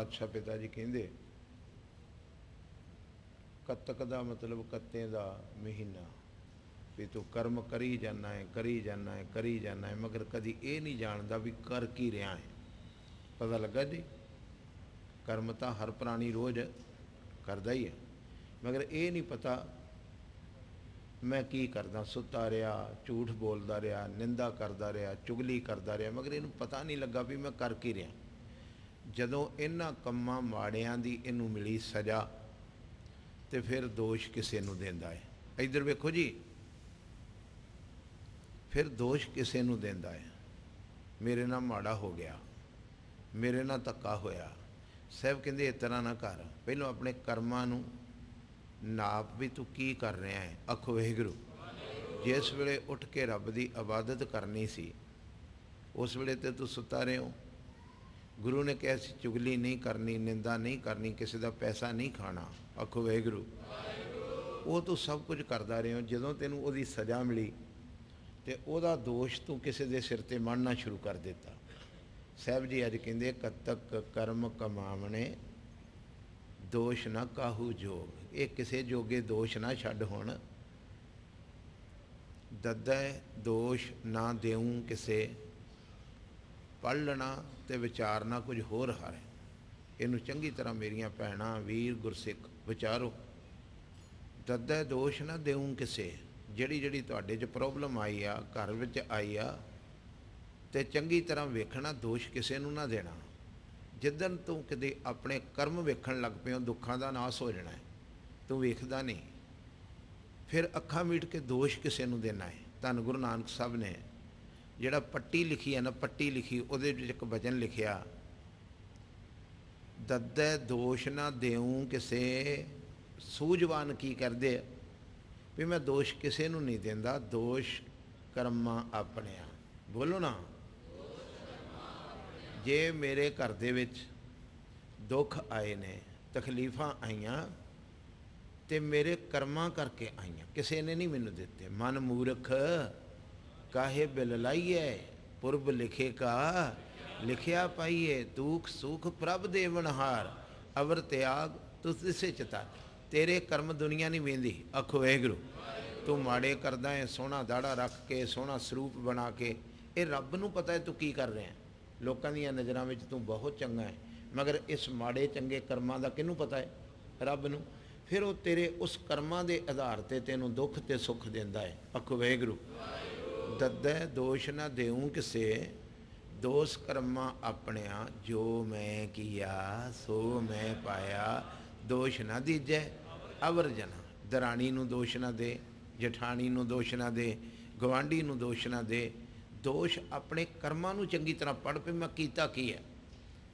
ਸਤਿਗੁਰੂ ਪਾਤਸ਼ਾਹ ਪਿਤਾ ਜੀ ਕਹਿੰਦੇ, ਕੱਤਕ ਦਾ ਮਤਲਬ ਕੱਤੇ ਦਾ ਮਹੀਨਾ, ਵੀ ਤੂੰ ਕਰਮ ਕਰੀ ਜਾਣਾ ਹੈ ਕਰੀ ਜਾਣਾ ਹੈ ਕਰੀ ਜਾਣਾ ਹੈ ਮਗਰ ਕਦੀ ਇਹ ਨਹੀਂ ਜਾਣਦਾ ਵੀ ਕਰ ਕੀ ਰਿਹਾ ਹੈ ਪਤਾ ਲੱਗਾ ਜੀ? ਕਰਮ ਤਾਂ ਹਰ ਪ੍ਰਾਣੀ ਰੋਜ਼ ਕਰਦਾ ਹੀ ਹੈ ਮਗਰ ਇਹ ਨਹੀਂ ਪਤਾ ਮੈਂ ਕੀ ਕਰਦਾ, ਸੁੱਤਾ ਰਿਹਾ, ਝੂਠ ਬੋਲਦਾ ਰਿਹਾ, ਨਿੰਦਾ ਕਰਦਾ ਰਿਹਾ, ਚੁਗਲੀ ਕਰਦਾ ਰਿਹਾ, ਮਗਰ ਇਹਨੂੰ ਪਤਾ ਨਹੀਂ ਲੱਗਾ ਵੀ ਮੈਂ ਕਰ ਕੀ ਰਿਹਾ। ਜਦੋਂ ਇਹਨਾਂ ਕੰਮਾਂ ਮਾੜਿਆਂ ਦੀ ਇਹਨੂੰ ਮਿਲੀ ਸਜ਼ਾ, ਤੇ ਫਿਰ ਦੋਸ਼ ਕਿਸੇ ਨੂੰ ਦਿੰਦਾ ਹੈ। ਇੱਧਰ ਵੇਖੋ ਜੀ। ਫਿਰ ਦੋਸ਼ ਕਿਸੇ ਨੂੰ ਦਿੰਦਾ ਹੈ। ਮੇਰੇ ਨਾਲ ਮਾੜਾ ਹੋ ਗਿਆ। ਮੇਰੇ ਨਾਲ ਧੱਕਾ ਹੋਇਆ। ਸਾਹਿਬ ਕਹਿੰਦੇ, ਇਸ ਤਰ੍ਹਾਂ ਨਾ ਕਰ। ਪਹਿਲਾਂ ਆਪਣੇ ਕਰਮਾਂ ਨੂੰ ਨਾਪ ਵੀ ਤੂੰ ਕੀ ਕਰ ਰਿਹਾ ਹੈ? ਅਖੋ ਵਾਹਿਗੁਰੂ, ਜਿਸ ਵੇਲੇ ਉੱਠ ਕੇ ਰੱਬ ਦੀ ਇਬਾਦਤ ਕਰਨੀ ਸੀ, ਉਸ ਵੇਲੇ ਤੇ ਤੂੰ ਸੁੱਤਾ ਰਹੇ। ਹੋ ਗੁਰੂ ਨੇ ਕਿਹਾ ਸੀ, ਚੁਗਲੀ ਨਹੀਂ ਕਰਨੀ, ਨਿੰਦਾ ਨਹੀਂ ਕਰਨੀ, ਕਿਸੇ ਦਾ ਪੈਸਾ ਨਹੀਂ ਖਾਣਾ। ਆਖੋ, ਵਾਹਿਗੁਰੂ। ਉਹ ਤੂੰ ਸਭ ਕੁਝ ਕਰਦਾ ਰਿਹਾ ਜਦੋਂ ਤੈਨੂੰ ਉਹਦੀ ਸਜ਼ਾ ਮਿਲੀ, ਤੇ ਉਹਦਾ ਦੋਸ਼ ਤੂੰ ਕਿਸੇ ਦੇ ਸਿਰ ਤੇ ਮੜਨਾ ਸ਼ੁਰੂ ਕਰ ਦਿੱਤਾ। ਸਾਹਿਬ ਜੀ ਅੱਜ ਕਹਿੰਦੇ, ਕਤਕ ਕਰਮ ਕਮਾਵਣੇ, ਦੋਸ਼ ਨਾ ਕਾਹੂ ਜੋਗ। ਇਹ ਕਿਸੇ ਜੋਗੇ ਦੋਸ਼ ਨਾ ਛੱਡ ਹੁਣ। ਦੱਦੈ ਦੋਸ਼ ਨਾ ਦੇਉ ਕਿਸੇ। ਪੜ ਲੈਣਾ ਤੇ ਵਿਚਾਰਨਾ ਕੁਝ ਹੋਰ ਹਰ। ਹੈ ਇਹਨੂੰ ਚੰਗੀ ਤਰ੍ਹਾਂ ਮੇਰੀਆਂ ਭੈਣਾਂ, ਵੀਰ, ਗੁਰਸਿੱਖ ਵਿਚਾਰੋ। ਦੱਦੈ ਦੋਸ਼ ਨਾ ਦੇਉ ਕਿਸੇ, ਜਿਹੜੀ ਜਿਹੜੀ ਤੁਹਾਡੇ 'ਚ ਪ੍ਰੋਬਲਮ ਆਈ ਆ, ਘਰ ਵਿੱਚ ਆਈ ਆ, ਤੇ ਚੰਗੀ ਤਰ੍ਹਾਂ ਵੇਖਣਾ, ਦੋਸ਼ ਕਿਸੇ ਨੂੰ ਨਾ ਦੇਣਾ। ਜਿੱਦਨ ਤੂੰ ਕਦੇ ਆਪਣੇ ਕਰਮ ਵੇਖਣ ਲੱਗ ਪਿਓ ਦੁੱਖਾਂ ਦਾ ਨਾਸ ਹੋ ਜਾਣਾ ਤੂੰ ਵੇਖਦਾ ਨਹੀਂ। ਫਿਰ ਅੱਖਾਂ ਮੀਟ ਕੇ ਦੋਸ਼ ਕਿਸੇ ਨੂੰ ਦੇਣਾ ਹੈ। ਧੰਨ ਗੁਰੂ ਨਾਨਕ ਸਾਹਿਬ ਨੇ ਜਿਹੜਾ ਪੱਟੀ ਲਿਖੀ ਹੈ ਨਾ, ਪੱਟੀ ਲਿਖੀ, ਉਹਦੇ ਵਿੱਚ ਇੱਕ ਵਚਨ ਲਿਖਿਆ, ਦੱਦੈ ਦੋਸ਼ ਨਾ ਦੇਉ ਕਿਸੇ, ਸੂਝਵਾਨ ਕੀ ਕਰਦੇ ਆ? ਵੀ ਮੈਂ ਦੋਸ਼ ਕਿਸੇ ਨੂੰ ਨਹੀਂ ਦਿੰਦਾ, ਦੋਸ਼ ਕਰਮਾਂ ਆਪਣਿਆਂ। ਬੋਲੋ ਨਾ। ਜੇ ਮੇਰੇ ਘਰ ਦੇ ਵਿੱਚ ਦੁੱਖ ਆਏ ਨੇ, ਤਕਲੀਫਾਂ ਆਈਆਂ, ਤੇ ਮੇਰੇ ਕਰਮਾਂ ਕਰਕੇ ਆਈਆਂ, ਕਿਸੇ ਨੇ ਨਹੀਂ ਮੈਨੂੰ ਦਿੱਤੇ। ਮਨ ਮੂਰਖ ਕਾਹੇ ਬਿਲ ਲਾਈਏ ਪੁਰਬ ਲਿਖੇ ਕਾ, ਲਿਖਿਆ ਪਾਈਏ ਦੁਖ ਸੁਖ ਪ੍ਰਭ ਦੇਵਨਹਾਰ ਅਵਰ ਤਿਆਗ ਤੁਸ ਦਿਸੇ ਚਤਾ ਤੇਰੇ ਕਰਮ ਦੁਨੀਆ ਨਹੀਂ ਵੇਂਦੀ। ਅਖ ਵਾਹਿਗੁਰੂ, ਤੂੰ ਮਾੜੇ ਕਰਦਾ ਹੈ, ਸੋਹਣਾ ਦਾੜਾ ਰੱਖ ਕੇ, ਸੋਹਣਾ ਸਰੂਪ ਬਣਾ ਕੇ, ਇਹ ਰੱਬ ਨੂੰ ਪਤਾ ਹੈ ਤੂੰ ਕੀ ਕਰ ਰਿਹਾ ਲੋਕਾਂ ਦੀਆਂ ਨਜ਼ਰਾਂ ਵਿੱਚ ਤੂੰ ਬਹੁਤ ਚੰਗਾ ਹੈ, ਮਗਰ ਇਸ ਮਾੜੇ ਚੰਗੇ ਕਰਮਾਂ ਦਾ ਕਿਹਨੂੰ ਪਤਾ ਹੈ? ਰੱਬ ਨੂੰ। ਫਿਰ ਉਹ ਤੇਰੇ ਉਸ ਕਰਮਾਂ ਦੇ ਆਧਾਰ ਤੇ ਤੈਨੂੰ ਦੁੱਖ ਤੇ ਸੁੱਖ ਦਿੰਦਾ ਹੈ। ਆਖੋ, ਵਾਹਿਗੁਰੂ ਦੱਦੈ ਦੋਸ਼ ਨਾ ਦੇਉ ਕਿਸੇ, ਦੋਸ ਕਰਮਾਂ ਆਪਣਿਆਂ ਜੋ ਮੈਂ ਕੀਆ, ਸੋ ਮੈਂ ਪਾਇਆ, ਦੋਸ਼ ਨਾ ਦੀਜੈ ਅਵਰ ਜਨਾ। ਦਰਾਣੀ ਨੂੰ ਦੋਸ਼ ਨਾ ਦੇ, ਜਠਾਣੀ ਨੂੰ ਦੋਸ਼ ਨਾ ਦੇ ਗਵਾਂਢੀ ਨੂੰ ਦੋਸ਼ ਨਾ ਦੇ। ਦੋਸ਼ ਆਪਣੇ ਕਰਮਾਂ ਨੂੰ ਚੰਗੀ ਤਰ੍ਹਾਂ ਪੜ੍ਹ ਪਈ ਮੈਂ ਕੀਤਾ ਕੀ ਹੈ?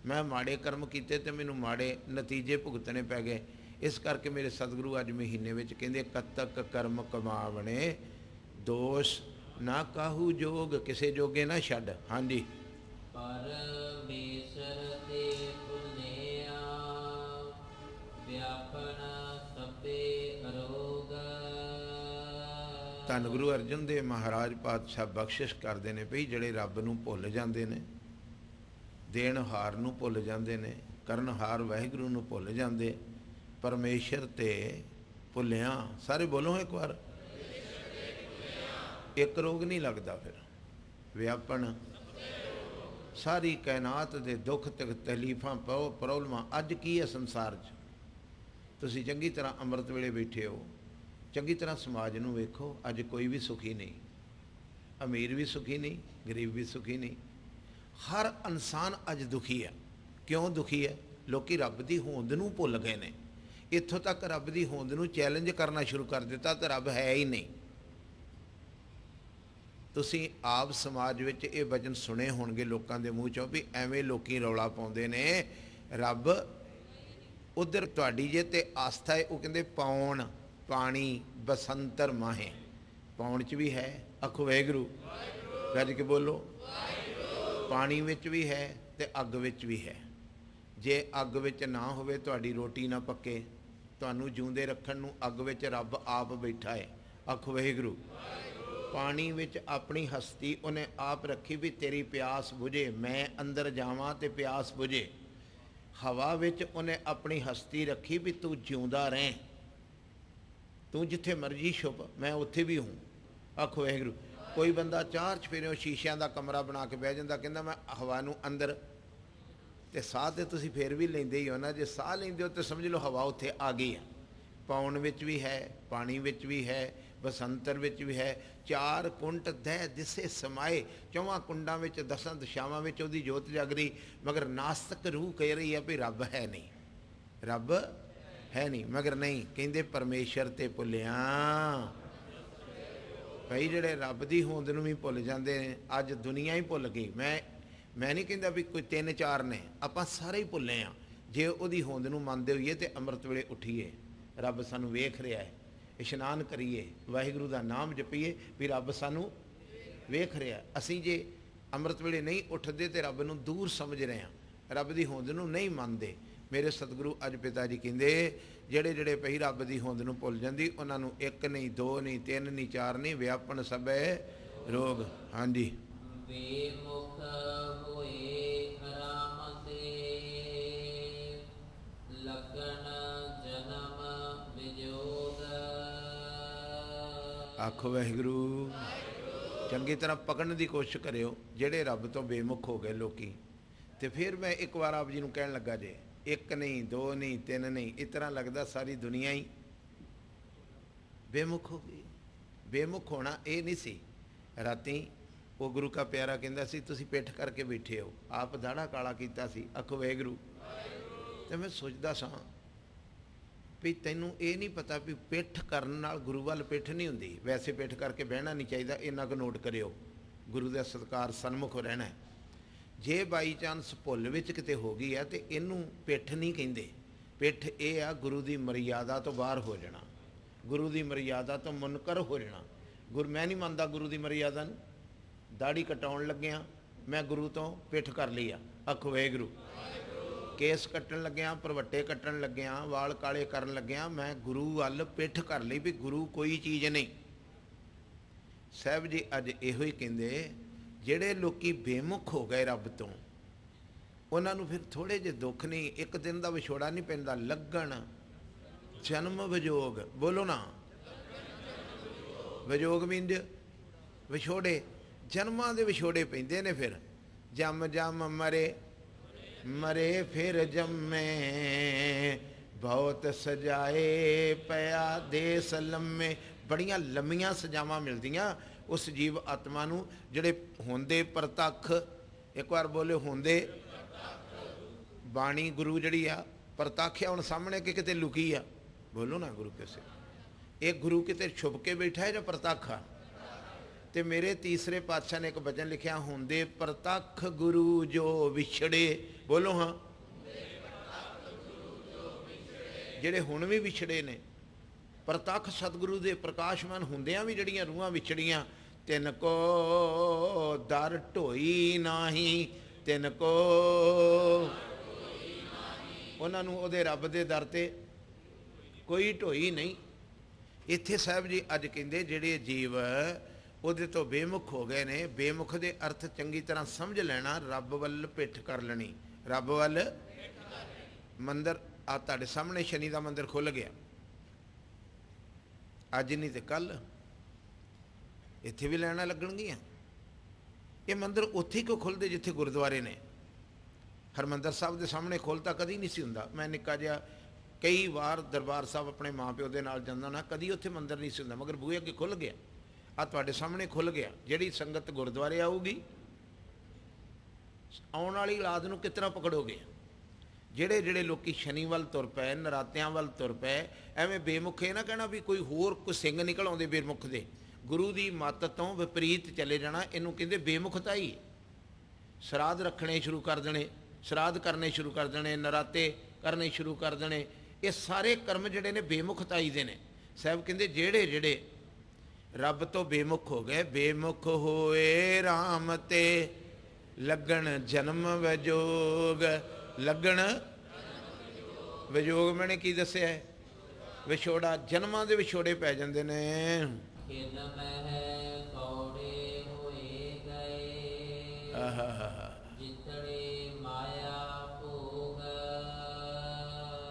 ਮੈਂ ਮਾੜੇ ਕਰਮ ਕੀਤੇ ਤੇ ਮੈਨੂੰ ਮਾੜੇ ਨਤੀਜੇ ਭੁਗਤਣੇ ਪੈ ਗਏ। ਇਸ ਕਰਕੇ ਮੇਰੇ ਸਤਿਗੁਰੂ ਅੱਜ ਮਹੀਨੇ ਵਿੱਚ ਕਹਿੰਦੇ, ਕੱਤਕ ਕਰਮ ਕਮਾਵਣੇ, ਦੋਸ਼ ਨਾ ਕਾਹੂ ਜੋਗ ਕਿਸੇ ਜੋਗੇ ਨਾ ਛੱਡ। ਹਾਂਜੀ। ਪਰਮੇਸ਼ਰ ਤੇ ਪੁੰਨਿਆ ਵਿਆਪਨ ਸਭੇ ਅਰੋਗ। ਧੰਨ ਗੁਰੂ ਅਰਜਨ ਦੇਵ ਮਹਾਰਾਜ ਪਾਤਸ਼ਾਹ ਬਖਸ਼ਿਸ਼ ਕਰਦੇ ਨੇ ਭਈ ਜਿਹੜੇ ਰੱਬ ਨੂੰ ਭੁੱਲ ਜਾਂਦੇ ਨੇ ਦੇਣ ਹਾਰ ਨੂੰ ਭੁੱਲ ਜਾਂਦੇ ਨੇ ਕਰਨ ਹਾਰ ਵਾਹਿਗੁਰੂ ਨੂੰ ਭੁੱਲ ਜਾਂਦੇ ਪਰਮੇਸ਼ਰ ਤੇ ਭੁੱਲਿਆ ਸਾਰੇ ਬੋਲੋ ਇੱਕ ਵਾਰ। ਇੱਕ ਰੋਗ ਨਹੀਂ ਲੱਗਦਾ ਫਿਰ। ਵਿਆਪਨ ਸਾਰੀ ਕਾਇਨਾਤ ਦੇ ਦੁੱਖ ਤੇ ਤਕਲੀਫਾਂ, ਪ੍ਰੋ- ਪ੍ਰੋਬਲਮਾਂ, ਅੱਜ ਕੀ ਹੈ ਸੰਸਾਰ 'ਚ? ਤੁਸੀਂ ਚੰਗੀ ਤਰ੍ਹਾਂ ਅੰਮ੍ਰਿਤ ਵੇਲੇ ਬੈਠੇ ਹੋ। ਚੰਗੀ ਤਰ੍ਹਾਂ ਸਮਾਜ ਨੂੰ ਵੇਖੋ, ਅੱਜ ਕੋਈ ਵੀ ਸੁਖੀ ਨਹੀਂ। ਅਮੀਰ ਵੀ ਸੁਖੀ ਨਹੀਂ, ਗਰੀਬ ਵੀ ਸੁਖੀ ਨਹੀਂ। ਹਰ ਇਨਸਾਨ ਅੱਜ ਦੁਖੀ ਹੈ। ਕਿਉਂ ਦੁਖੀ ਹੈ? ਲੋਕੀ ਰੱਬ ਦੀ ਹੋਂਦ ਨੂੰ ਭੁੱਲ ਗਏ ਨੇ। ਇੱਥੋਂ ਤੱਕ ਰੱਬ ਦੀ ਹੋਂਦ ਨੂੰ ਚੈਲੰਜ ਕਰਨਾ ਸ਼ੁਰੂ ਕਰ ਦਿੱਤਾ ਤਾਂ ਰੱਬ ਹੈ ਹੀ ਨਹੀਂ। ਤੁਸੀਂ ਆਪ ਸਮਾਜ ਵਿੱਚ ਇਹ ਵਚਨ ਸੁਣੇ ਹੋਣਗੇ ਲੋਕਾਂ ਦੇ ਮੂੰਹ ਚੋਂ ਵੀ ਐਵੇਂ ਲੋਕੀ ਰੌਲਾ ਪਾਉਂਦੇ ਨੇ, ਰੱਬ, ਉਧਰ ਤੁਹਾਡੀ ਜੇ ਤੇ ਆਸਥਾ ਹੈ ਉਹ ਕਹਿੰਦੇ ਪਾਉਣ ਪਾਣੀ, ਬਸੰਤਰ ਮਾਹੇ। ਪਾਉਣ ਚ ਵੀ ਹੈ ਅਖੋ ਵੈਗਰੂ ਗੱਜ ਕੇ ਬੋਲੋ। ਪਾਣੀ ਵਿੱਚ ਵੀ ਹੈ ਤੇ ਅੱਗ ਵਿੱਚ ਵੀ ਹੈ। ਜੇ ਅੱਗ ਵਿੱਚ ਨਾ ਹੋਵੇ, ਤੁਹਾਡੀ ਰੋਟੀ ਨਾ ਪੱਕੇ। ਤੁਹਾਨੂੰ ਜਿਉਂਦੇ ਰੱਖਣ ਨੂੰ ਅੱਗ ਵਿੱਚ ਰੱਬ ਆਪ ਬੈਠਾ ਹੈ ਅਖ ਵਾਹਿਗੁਰੂ। ਪਾਣੀ ਵਿੱਚ ਆਪਣੀ ਹਸਤੀ ਉਹਨੇ ਆਪ ਰੱਖੀ ਵੀ ਤੇਰੀ ਪਿਆਸ ਬੁਝੇ, ਮੈਂ ਅੰਦਰ ਜਾਵਾਂ ਤੇ ਪਿਆਸ ਬੁਝੇ। ਹਵਾ ਵਿੱਚ ਉਹਨੇ ਆਪਣੀ ਹਸਤੀ ਰੱਖੀ ਵੀ ਤੂੰ ਜਿਉਂਦਾ ਰਹਿ। ਤੂੰ ਜਿੱਥੇ ਮਰਜ਼ੀ ਛੁਪ, ਮੈਂ ਉੱਥੇ ਵੀ ਹੂੰ। ਆਖੋ ਵਾਹਿਗੁਰੂ, ਕੋਈ ਬੰਦਾ ਚਾਰ ਚਫੇਰਿਓ ਸ਼ੀਸ਼ਿਆਂ ਦਾ ਕਮਰਾ ਬਣਾ ਕੇ ਬਹਿ ਜਾਂਦਾ, ਕਹਿੰਦਾ ਮੈਂ ਹਵਾ ਨੂੰ ਅੰਦਰ। ਤੇ ਸਾਹ ਤੇ ਤੁਸੀਂ ਫੇਰ ਵੀ ਲੈਂਦੇ ਹੀ ਹੋ ਨਾ, ਜੇ ਸਾਹ ਲੈਂਦੇ ਹੋ ਤੇ ਸਮਝ ਲਓ ਹਵਾ ਉੱਥੇ ਆ ਗਈ ਹੈ ਪਾਉਣ ਵਿੱਚ ਵੀ ਹੈ, ਪਾਣੀ ਵਿੱਚ ਵੀ ਹੈ ਬਸੰਤਰ ਵਿੱਚ ਵੀ ਹੈ, ਚਾਰ ਕੁੰਟ ਦਹਿ ਦਿਸੇ ਸਮਾਏ, ਚੌਵਾਂ ਕੁੰਡਾਂ ਵਿੱਚ ਦਸਾਂ ਦਿਸ਼ਾਵਾਂ ਵਿੱਚ ਉਹਦੀ ਜੋਤ ਜਗ ਰਹੀ, ਮਗਰ ਨਾਸਤਕ ਰੂਹ ਕਹਿ ਰਹੀ ਹੈ ਵੀ ਰੱਬ ਹੈ ਨਹੀਂ। ਰੱਬ ਹੈ ਨਹੀਂ, ਮਗਰ ਨਹੀਂ, ਕਹਿੰਦੇ ਪਰਮੇਸ਼ਰ ਤੇ ਭੁੱਲਿਆ। ਭਈ ਜਿਹੜੇ ਰੱਬ ਦੀ ਹੋਂਦ ਨੂੰ ਵੀ ਭੁੱਲ ਜਾਂਦੇ ਨੇ, ਅੱਜ ਦੁਨੀਆ ਹੀ ਭੁੱਲ ਗਈ। ਮੈਂ ਮੈਂ ਨਹੀਂ ਕਹਿੰਦਾ ਵੀ ਕੋਈ ਤਿੰਨ ਚਾਰ ਨੇ, ਆਪਾਂ ਸਾਰੇ ਹੀ ਭੁੱਲੇ ਆ। ਜੇ ਉਹਦੀ ਹੋਂਦ ਨੂੰ ਮੰਨਦੇ ਹੋਈਏ ਤੇ ਅੰਮ੍ਰਿਤ ਵੇਲੇ ਉੱਠੀਏ, ਰੱਬ ਸਾਨੂੰ ਵੇਖ ਰਿਹਾ ਹੈ। ਇਸ਼ਨਾਨ ਕਰੀਏ, ਵਾਹਿਗੁਰੂ ਦਾ ਨਾਮ ਜਪੀਏ, ਵੀ ਰੱਬ ਸਾਨੂੰ ਵੇਖ ਰਿਹਾ। ਅਸੀਂ ਜੇ ਅੰਮ੍ਰਿਤ ਵੇਲੇ ਨਹੀਂ ਉੱਠਦੇ ਤੇ ਰੱਬ ਨੂੰ ਦੂਰ ਸਮਝ ਰਹੇ ਹਾਂ। ਰੱਬ ਦੀ ਹੋਂਦ ਨੂੰ ਨਹੀਂ ਮੰਨਦੇ। ਮੇਰੇ ਸਤਿਗੁਰੂ ਅੱਜ ਪਿਤਾ ਜੀ ਕਹਿੰਦੇ, ਜਿਹੜੇ ਜਿਹੜੇ ਪਈ ਰੱਬ ਦੀ ਹੋਂਦ ਨੂੰ ਭੁੱਲ ਜਾਂਦੀ, ਉਹਨਾਂ ਨੂੰ ਇੱਕ ਨਹੀਂ, ਦੋ ਨਹੀਂ, ਤਿੰਨ ਨਹੀਂ, ਚਾਰ ਨਹੀਂ, ਵਿਆਪਨ ਸਭੈ ਰੋਗ। ਹਾਂਜੀ। ਬੇਮੁਖ ਹੋਏ ਆਖੋ ਵਾਹਿਗੁਰੂ, ਚੰਗੀ ਤਰ੍ਹਾਂ ਪਕੜਨ ਦੀ ਕੋਸ਼ਿਸ਼ ਕਰਿਓ, ਜਿਹੜੇ ਰੱਬ ਤੋਂ ਬੇਮੁਖ ਹੋ ਗਏ ਲੋਕੀ। ਤੇ ਫਿਰ ਮੈਂ ਇੱਕ ਵਾਰ ਆਪ ਜੀ ਨੂੰ ਕਹਿਣ ਲੱਗਾ ਜੇ, ਇੱਕ ਨਹੀਂ, ਦੋ ਨਹੀਂ, ਤਿੰਨ ਨਹੀਂ, ਇਸ ਤਰ੍ਹਾਂ ਲੱਗਦਾ ਸਾਰੀ ਦੁਨੀਆ ਹੀ ਬੇਮੁਖ ਹੋ ਗਈ। ਬੇਮੁਖ ਹੋਣਾ ਇਹ ਨਹੀਂ ਸੀ। ਰਾਤੀ ਉਹ ਗੁਰੂ ਕਾ ਪਿਆਰਾ ਕਹਿੰਦਾ ਸੀ, ਤੁਸੀਂ ਪਿੱਠ ਕਰਕੇ ਬੈਠੇ ਹੋ। ਆਪ ਦਾੜਾ ਕਾਲਾ ਕੀਤਾ ਸੀ, ਆਖੋ ਵਾਹਿਗੁਰੂ। ਤੇ ਮੈਂ ਸੋਚਦਾ ਸਾਂ ਵੀ ਤੈਨੂੰ ਇਹ ਨਹੀਂ ਪਤਾ ਵੀ ਪਿੱਠ ਕਰਨ ਨਾਲ ਗੁਰੂ ਵੱਲ ਪਿੱਠ ਨਹੀਂ ਹੁੰਦੀ। ਵੈਸੇ ਪਿੱਠ ਕਰਕੇ ਬਹਿਣਾ ਨਹੀਂ ਚਾਹੀਦਾ, ਇੰਨਾ ਕੁ ਨੋਟ ਕਰਿਓ। ਗੁਰੂ ਦਾ ਸਤਕਾਰ ਸਨਮੁਖ ਰਹਿਣਾ ਜੇ ਬਾਈ ਚਾਂਸ ਭੁੱਲ ਵਿੱਚ ਕਿਤੇ ਹੋ ਗਈ ਹੈ, ਤੇ ਇਹਨੂੰ ਪਿੱਠ ਨਹੀਂ ਕਹਿੰਦੇ। ਪਿੱਠ ਇਹ ਆ, ਗੁਰੂ ਦੀ ਮਰਿਆਦਾ ਤੋਂ ਬਾਹਰ ਹੋ ਜਾਣਾ। ਗੁਰੂ ਦੀ ਮਰਿਆਦਾ ਤੋਂ ਮੁਨਕਰ ਹੋ ਜਾਣਾ। ਗੁਰ, ਮੈਂ ਨਹੀਂ ਮੰਨਦਾ ਗੁਰੂ ਦੀ ਮਰਿਆਦਾ ਨੂੰ। ਦਾੜੀ ਕਟਾਉਣ ਲੱਗਿਆ ਮੈਂ ਗੁਰੂ ਤੋਂ ਪਿੱਠ ਕਰ ਲਈ ਆ। ਆਖੋ ਗੁਰੂ। ਕੇਸ ਕੱਟਣ ਲੱਗਿਆ, ਪਰਵੱਟੇ ਕੱਟਣ ਲੱਗਿਆ, ਵਾਲ ਕਾਲੇ ਕਰਨ ਲੱਗਿਆ, ਮੈਂ ਗੁਰੂ ਵੱਲ ਪਿੱਠ ਕਰ ਲਈ ਵੀ ਗੁਰੂ ਕੋਈ ਚੀਜ਼ ਨਹੀਂ। ਸਾਹਿਬ ਜੀ ਅੱਜ ਇਹੋ ਹੀ ਕਹਿੰਦੇ, ਜਿਹੜੇ ਲੋਕੀ ਬੇਮੁਖ ਹੋ ਗਏ ਰੱਬ ਤੋਂ, ਉਹਨਾਂ ਨੂੰ ਫਿਰ ਥੋੜੇ ਜਿਹੇ ਦੁੱਖ ਨਹੀਂ, ਇੱਕ ਦਿਨ ਦਾ ਵਿਛੋੜਾ ਨਹੀਂ ਪੈਂਦਾ, ਲੱਗਣ, ਜਨਮ ਵਿਜੋਗ, ਬੋਲੋ ਨਾ। ਵਿਜੋਗ ਮੀਨਜ ਵਿਛੋੜੇ, ਜਨਮਾਂ ਦੇ ਵਿਛੋੜੇ ਪੈਂਦੇ ਨੇ ਫਿਰ ਜੰਮ ਜੰਮ ਮਰੇ ਮਰੇ ਫਿਰ ਜੰਮੇ, ਬਹੁਤ ਸਜਾਏ ਪਿਆ ਦੇਸ ਲੰਮੇ। ਬੜੀਆਂ ਲੰਮੀਆਂ ਸਜਾਵਾਂ ਮਿਲਦੀਆਂ ਉਸ ਜੀਵ ਆਤਮਾ ਨੂੰ, ਜਿਹੜੇ ਹੁੰਦੇ ਪ੍ਰਤੱਖ। ਇੱਕ ਵਾਰ ਬੋਲੇ ਹੁੰਦੇ ਬਾਣੀ ਗੁਰੂ ਜਿਹੜੀ ਆ, ਪ੍ਰਤੱਖ ਆ, ਹੁਣ ਸਾਹਮਣੇ ਕਿ ਕਿਤੇ ਲੁਕੀ ਆ। ਬੋਲੋ ਨਾ ਗੁਰੂ ਕਿਸੇ। ਇਹ ਗੁਰੂ ਕਿਤੇ ਛੁਪ ਕੇ ਬੈਠਾ ਹੈ ਜਾਂ ਪ੍ਰਤੱਖ ਆ? ਤੇ ਮੇਰੇ ਤੀਸਰੇ ਪਾਤਸ਼ਾਹ ਨੇ ਇੱਕ ਬਚਨ ਲਿਖਿਆ, ਹੁੰਦੇ ਪ੍ਰਤੱਖ ਗੁਰੂ ਜੋ ਵਿਛੜੇ। ਬੋਲੋ ਹਾਂ। ਜਿਹੜੇ ਹੁਣ ਵੀ ਵਿਛੜੇ ਨੇ, ਪ੍ਰਤੱਖ ਸਤਿਗੁਰੂ ਦੇ ਪ੍ਰਕਾਸ਼ਮਾਨ ਹੁੰਦਿਆਂ ਵੀ ਜਿਹੜੀਆਂ ਰੂਹਾਂ ਵਿਛੜੀਆਂ, ਤਿੰਨ ਕੋ ਦਰ ਢੋਈ ਨਾਹੀ, ਤਿੰਨ ਕੋ ਉਹਨਾਂ ਨੂੰ ਉਹਦੇ ਰੱਬ ਦੇ ਦਰ ਤੇ ਕੋਈ ਢੋਈ ਨਹੀਂ। ਇੱਥੇ ਸਾਹਿਬ ਜੀ ਅੱਜ ਕਹਿੰਦੇ, ਜਿਹੜੇ ਜੀਵ ਉਹਦੇ ਤੋਂ ਬੇਮੁਖ ਹੋ ਗਏ ਨੇ। ਬੇਮੁਖ ਦੇ ਅਰਥ ਚੰਗੀ ਤਰ੍ਹਾਂ ਸਮਝ ਲੈਣਾ, ਰੱਬ ਵੱਲ ਪਿੱਠ ਕਰ ਲੈਣੀ। ਰੱਬ ਵੱਲ ਮੰਦਰ, ਆ ਤੁਹਾਡੇ ਸਾਹਮਣੇ ਸ਼ਨੀ ਦਾ ਮੰਦਰ ਖੁੱਲ ਗਿਆ। ਅੱਜ ਨਹੀਂ ਤੇ ਕੱਲ ਇੱਥੇ ਵੀ ਲੈਣਾ ਲੱਗਣਗੀਆਂ। ਇਹ ਮੰਦਰ ਉੱਥੇ ਹੀ ਕਿਉਂ ਖੁੱਲਦੇ ਜਿੱਥੇ ਗੁਰਦੁਆਰੇ ਨੇ? ਹਰਮੰਦਰ ਸਾਹਿਬ ਦੇ ਸਾਹਮਣੇ ਖੁੱਲ੍ਹਤਾ ਕਦੀ ਨਹੀਂ ਸੀ ਹੁੰਦਾ। ਮੈਂ ਨਿੱਕਾ ਜਿਹਾ ਕਈ ਵਾਰ ਦਰਬਾਰ ਸਾਹਿਬ ਆਪਣੇ ਮਾਪਿਓ ਦੇ ਨਾਲ ਜਾਂਦਾ ਨਾ, ਕਦੀ ਉੱਥੇ ਮੰਦਰ ਨਹੀਂ ਸੀ ਹੁੰਦਾ, ਮਗਰ ਬੂਹੇ ਅੱਗੇ ਖੁੱਲ ਗਿਆ। ਆ ਤੁਹਾਡੇ ਸਾਹਮਣੇ ਖੁੱਲ ਗਿਆ। ਜਿਹੜੀ ਸੰਗਤ ਗੁਰਦੁਆਰੇ ਆਊਗੀ, ਆਉਣ ਵਾਲੀ ਔਲਾਦ ਨੂੰ ਕਿਤਨਾ ਪਕੜੋਗੇ? ਜਿਹੜੇ ਜਿਹੜੇ ਲੋਕੀ ਸ਼ਨੀ ਵੱਲ ਤੁਰ ਪਏ, ਨਰਾਤਿਆਂ ਵੱਲ ਤੁਰ ਪਏ, ਐਵੇਂ ਬੇਮੁਖ ਇਹ ਨਾ ਕਹਿਣਾ ਵੀ ਕੋਈ ਹੋਰ ਕੋਈ ਸਿੰਘ ਨਿਕਲ ਆਉਂਦੇ ਬੇਮੁਖ ਦੇ। ਗੁਰੂ ਦੀ ਮੱਤ ਤੋਂ ਵਿਪਰੀਤ ਚਲੇ ਜਾਣਾ, ਇਹਨੂੰ ਕਹਿੰਦੇ ਬੇਮੁਖਤਾ ਹੀ ਸ਼ਰਾਧ ਰੱਖਣੇ ਸ਼ੁਰੂ ਕਰ ਦੇਣੇ, ਸ਼ਰਾਧ ਕਰਨੇ ਸ਼ੁਰੂ ਕਰ ਦੇਣੇ, ਨਰਾਤੇ ਕਰਨੇ ਸ਼ੁਰੂ ਕਰ ਦੇਣੇ। ਇਹ ਸਾਰੇ ਕਰਮ ਜਿਹੜੇ ਨੇ ਬੇਮੁਖਤਾਈ ਦੇ ਨੇ। ਸਾਹਿਬ ਕਹਿੰਦੇ ਜਿਹੜੇ ਜਿਹੜੇ ਰੱਬ ਤੋਂ ਬੇਮੁਖ ਹੋ ਗਏ। ਬੇਮੁਖ ਹੋਏ ਰਾਮ ਤੇ ਲੱਗਣ ਜਨਮ ਵਿਜੋਗ। ਲੱਗਣ ਵਿਜੋਗ ਮੈਨੇ ਕੀ ਦੱਸਿਆ ਹੈ? ਵਿਛੋੜਾ ਜਨਮਾਂ ਦੇ ਵਿਛੋੜੇ ਪੈ ਜਾਂਦੇ ਨੇ।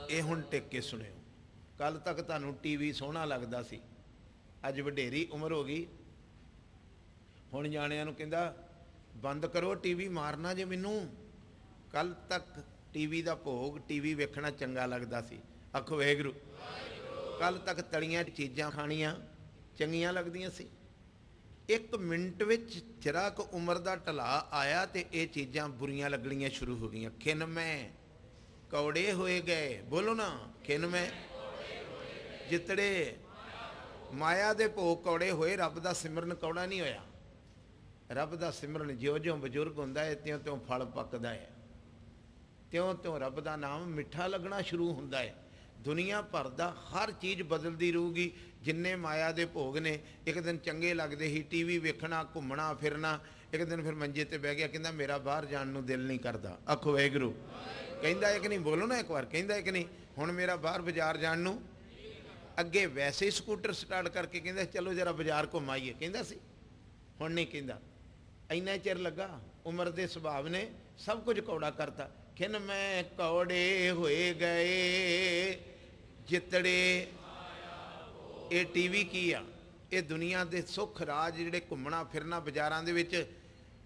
ਇਹ ਹੁਣ ਟਿਕ ਕੇ ਸੁਣਿਓ। ਕੱਲ ਤੱਕ ਤੁਹਾਨੂੰ ਟੀਵੀ ਸੋਹਣਾ ਲੱਗਦਾ ਸੀ। ਅੱਜ ਵਡੇਰੀ ਉਮਰ ਹੋ ਗਈ। ਹੁਣ ਜਾਣਿਆਂ ਨੂੰ ਕਹਿੰਦਾ, ਬੰਦ ਕਰੋ ਟੀਵੀ, ਮਾਰਨਾ ਜੇ ਮੈਨੂੰ। ਕੱਲ ਤੱਕ ਟੀਵੀ ਦਾ ਭੋਗ, ਟੀਵੀ ਵੇਖਣਾ ਚੰਗਾ ਲੱਗਦਾ ਸੀ। ਆਖੋ ਵਾਹਿਗੁਰੂ। ਕੱਲ ਤੱਕ ਤਲੀਆਂ ਚੀਜ਼ਾਂ ਖਾਣੀਆਂ ਚੰਗੀਆਂ ਲੱਗਦੀਆਂ ਸੀ। ਇੱਕ ਮਿੰਟ ਵਿੱਚ ਜਰਾ ਕੁ ਉਮਰ ਦਾ ਢਲਾ ਆਇਆ ਤੇ ਇਹ ਚੀਜ਼ਾਂ ਬੁਰੀਆਂ ਲੱਗਣੀਆਂ ਸ਼ੁਰੂ ਹੋ ਗਈਆਂ। ਖਿਨ ਮੈਂ, ਕੌੜੇ ਹੋਏ ਗਏ। ਬੋਲੋ ਨਾ, ਖਿਨ ਮੈਂ, ਜਿੱਤੜੇ। ਮਾਇਆ ਦੇ ਭੋਗ ਕੌੜੇ ਹੋਏ, ਰੱਬ ਦਾ ਸਿਮਰਨ ਕੌੜਾ ਨਹੀਂ ਹੋਇਆ। ਰੱਬ ਦਾ ਸਿਮਰਨ ਜਿਉਂ-ਜਿਉਂ ਬਜ਼ੁਰਗ ਹੁੰਦਾ ਹੈ ਤਿਉਂ-ਤਿਉਂ ਫਲ ਪੱਕਦਾ ਹੈ। ਤਿਉਂ-ਤਿਉਂ ਰੱਬ ਦਾ ਨਾਮ ਮਿੱਠਾ ਲੱਗਣਾ ਸ਼ੁਰੂ ਹੁੰਦਾ ਹੈ। ਦੁਨੀਆ ਭਰ ਦਾ ਹਰ ਚੀਜ਼ ਬਦਲਦੀ ਰਹੂਗੀ। ਜਿੰਨੇ ਮਾਇਆ ਦੇ ਭੋਗ ਨੇ, ਇੱਕ ਦਿਨ ਚੰਗੇ ਲੱਗਦੇ ਸੀ ਟੀਵੀ ਵੇਖਣਾ, ਘੁੰਮਣਾ, ਫਿਰਨਾ, ਇੱਕ ਦਿਨ ਫਿਰ ਮੰਜੇ ਤੇ ਬਹਿ ਗਿਆ, ਕਹਿੰਦਾ ਮੇਰਾ ਬਾਹਰ ਜਾਣ ਨੂੰ ਦਿਲ ਨਹੀਂ ਕਰਦਾ। ਆਖੋ, ਵਾਹਿਗੁਰੂ। ਕਹਿੰਦਾ ਇੱਕ ਨਹੀਂ, ਬੋਲੋ ਨਾ ਇੱਕ ਵਾਰ, ਕਹਿੰਦਾ ਇੱਕ ਨਹੀਂ, ਹੁਣ ਮੇਰਾ ਬਾਹਰ ਬਾਜ਼ਾਰ ਜਾਣ ਨੂੰ ਅੱਗੇ ਵੈਸੇ ਹੀ ਸਕੂਟਰ ਸਟਾਰਟ ਕਰਕੇ ਕਹਿੰਦਾ, ਚਲੋ ਜਰਾ ਬਾਜ਼ਾਰ ਘੁੰਮ ਆਈਏ। ਕਹਿੰਦਾ ਸੀ। ਹੁਣ ਨਹੀਂ ਕਹਿੰਦਾ। ਇੰਨਾ ਚਿਰ ਲੱਗਾ, ਉਮਰ ਦੇ ਸੁਭਾਵ ਨੇ ਸਭ ਕੁਝ ਕੌੜਾ ਕਰਤਾ। ਖਿਨ ਮੈਂ ਕੌੜੇ ਹੋਏ ਗਏ, ਜਿਤੜੇ ਇਹ ਟੀਵੀ ਕੀ ਆ? ਇਹ ਦੁਨੀਆ ਦੇ ਸੁੱਖ ਰਾਜ ਜਿਹੜੇ ਘੁੰਮਣਾ ਫਿਰਨਾ ਬਾਜ਼ਾਰਾਂ ਦੇ ਵਿੱਚ,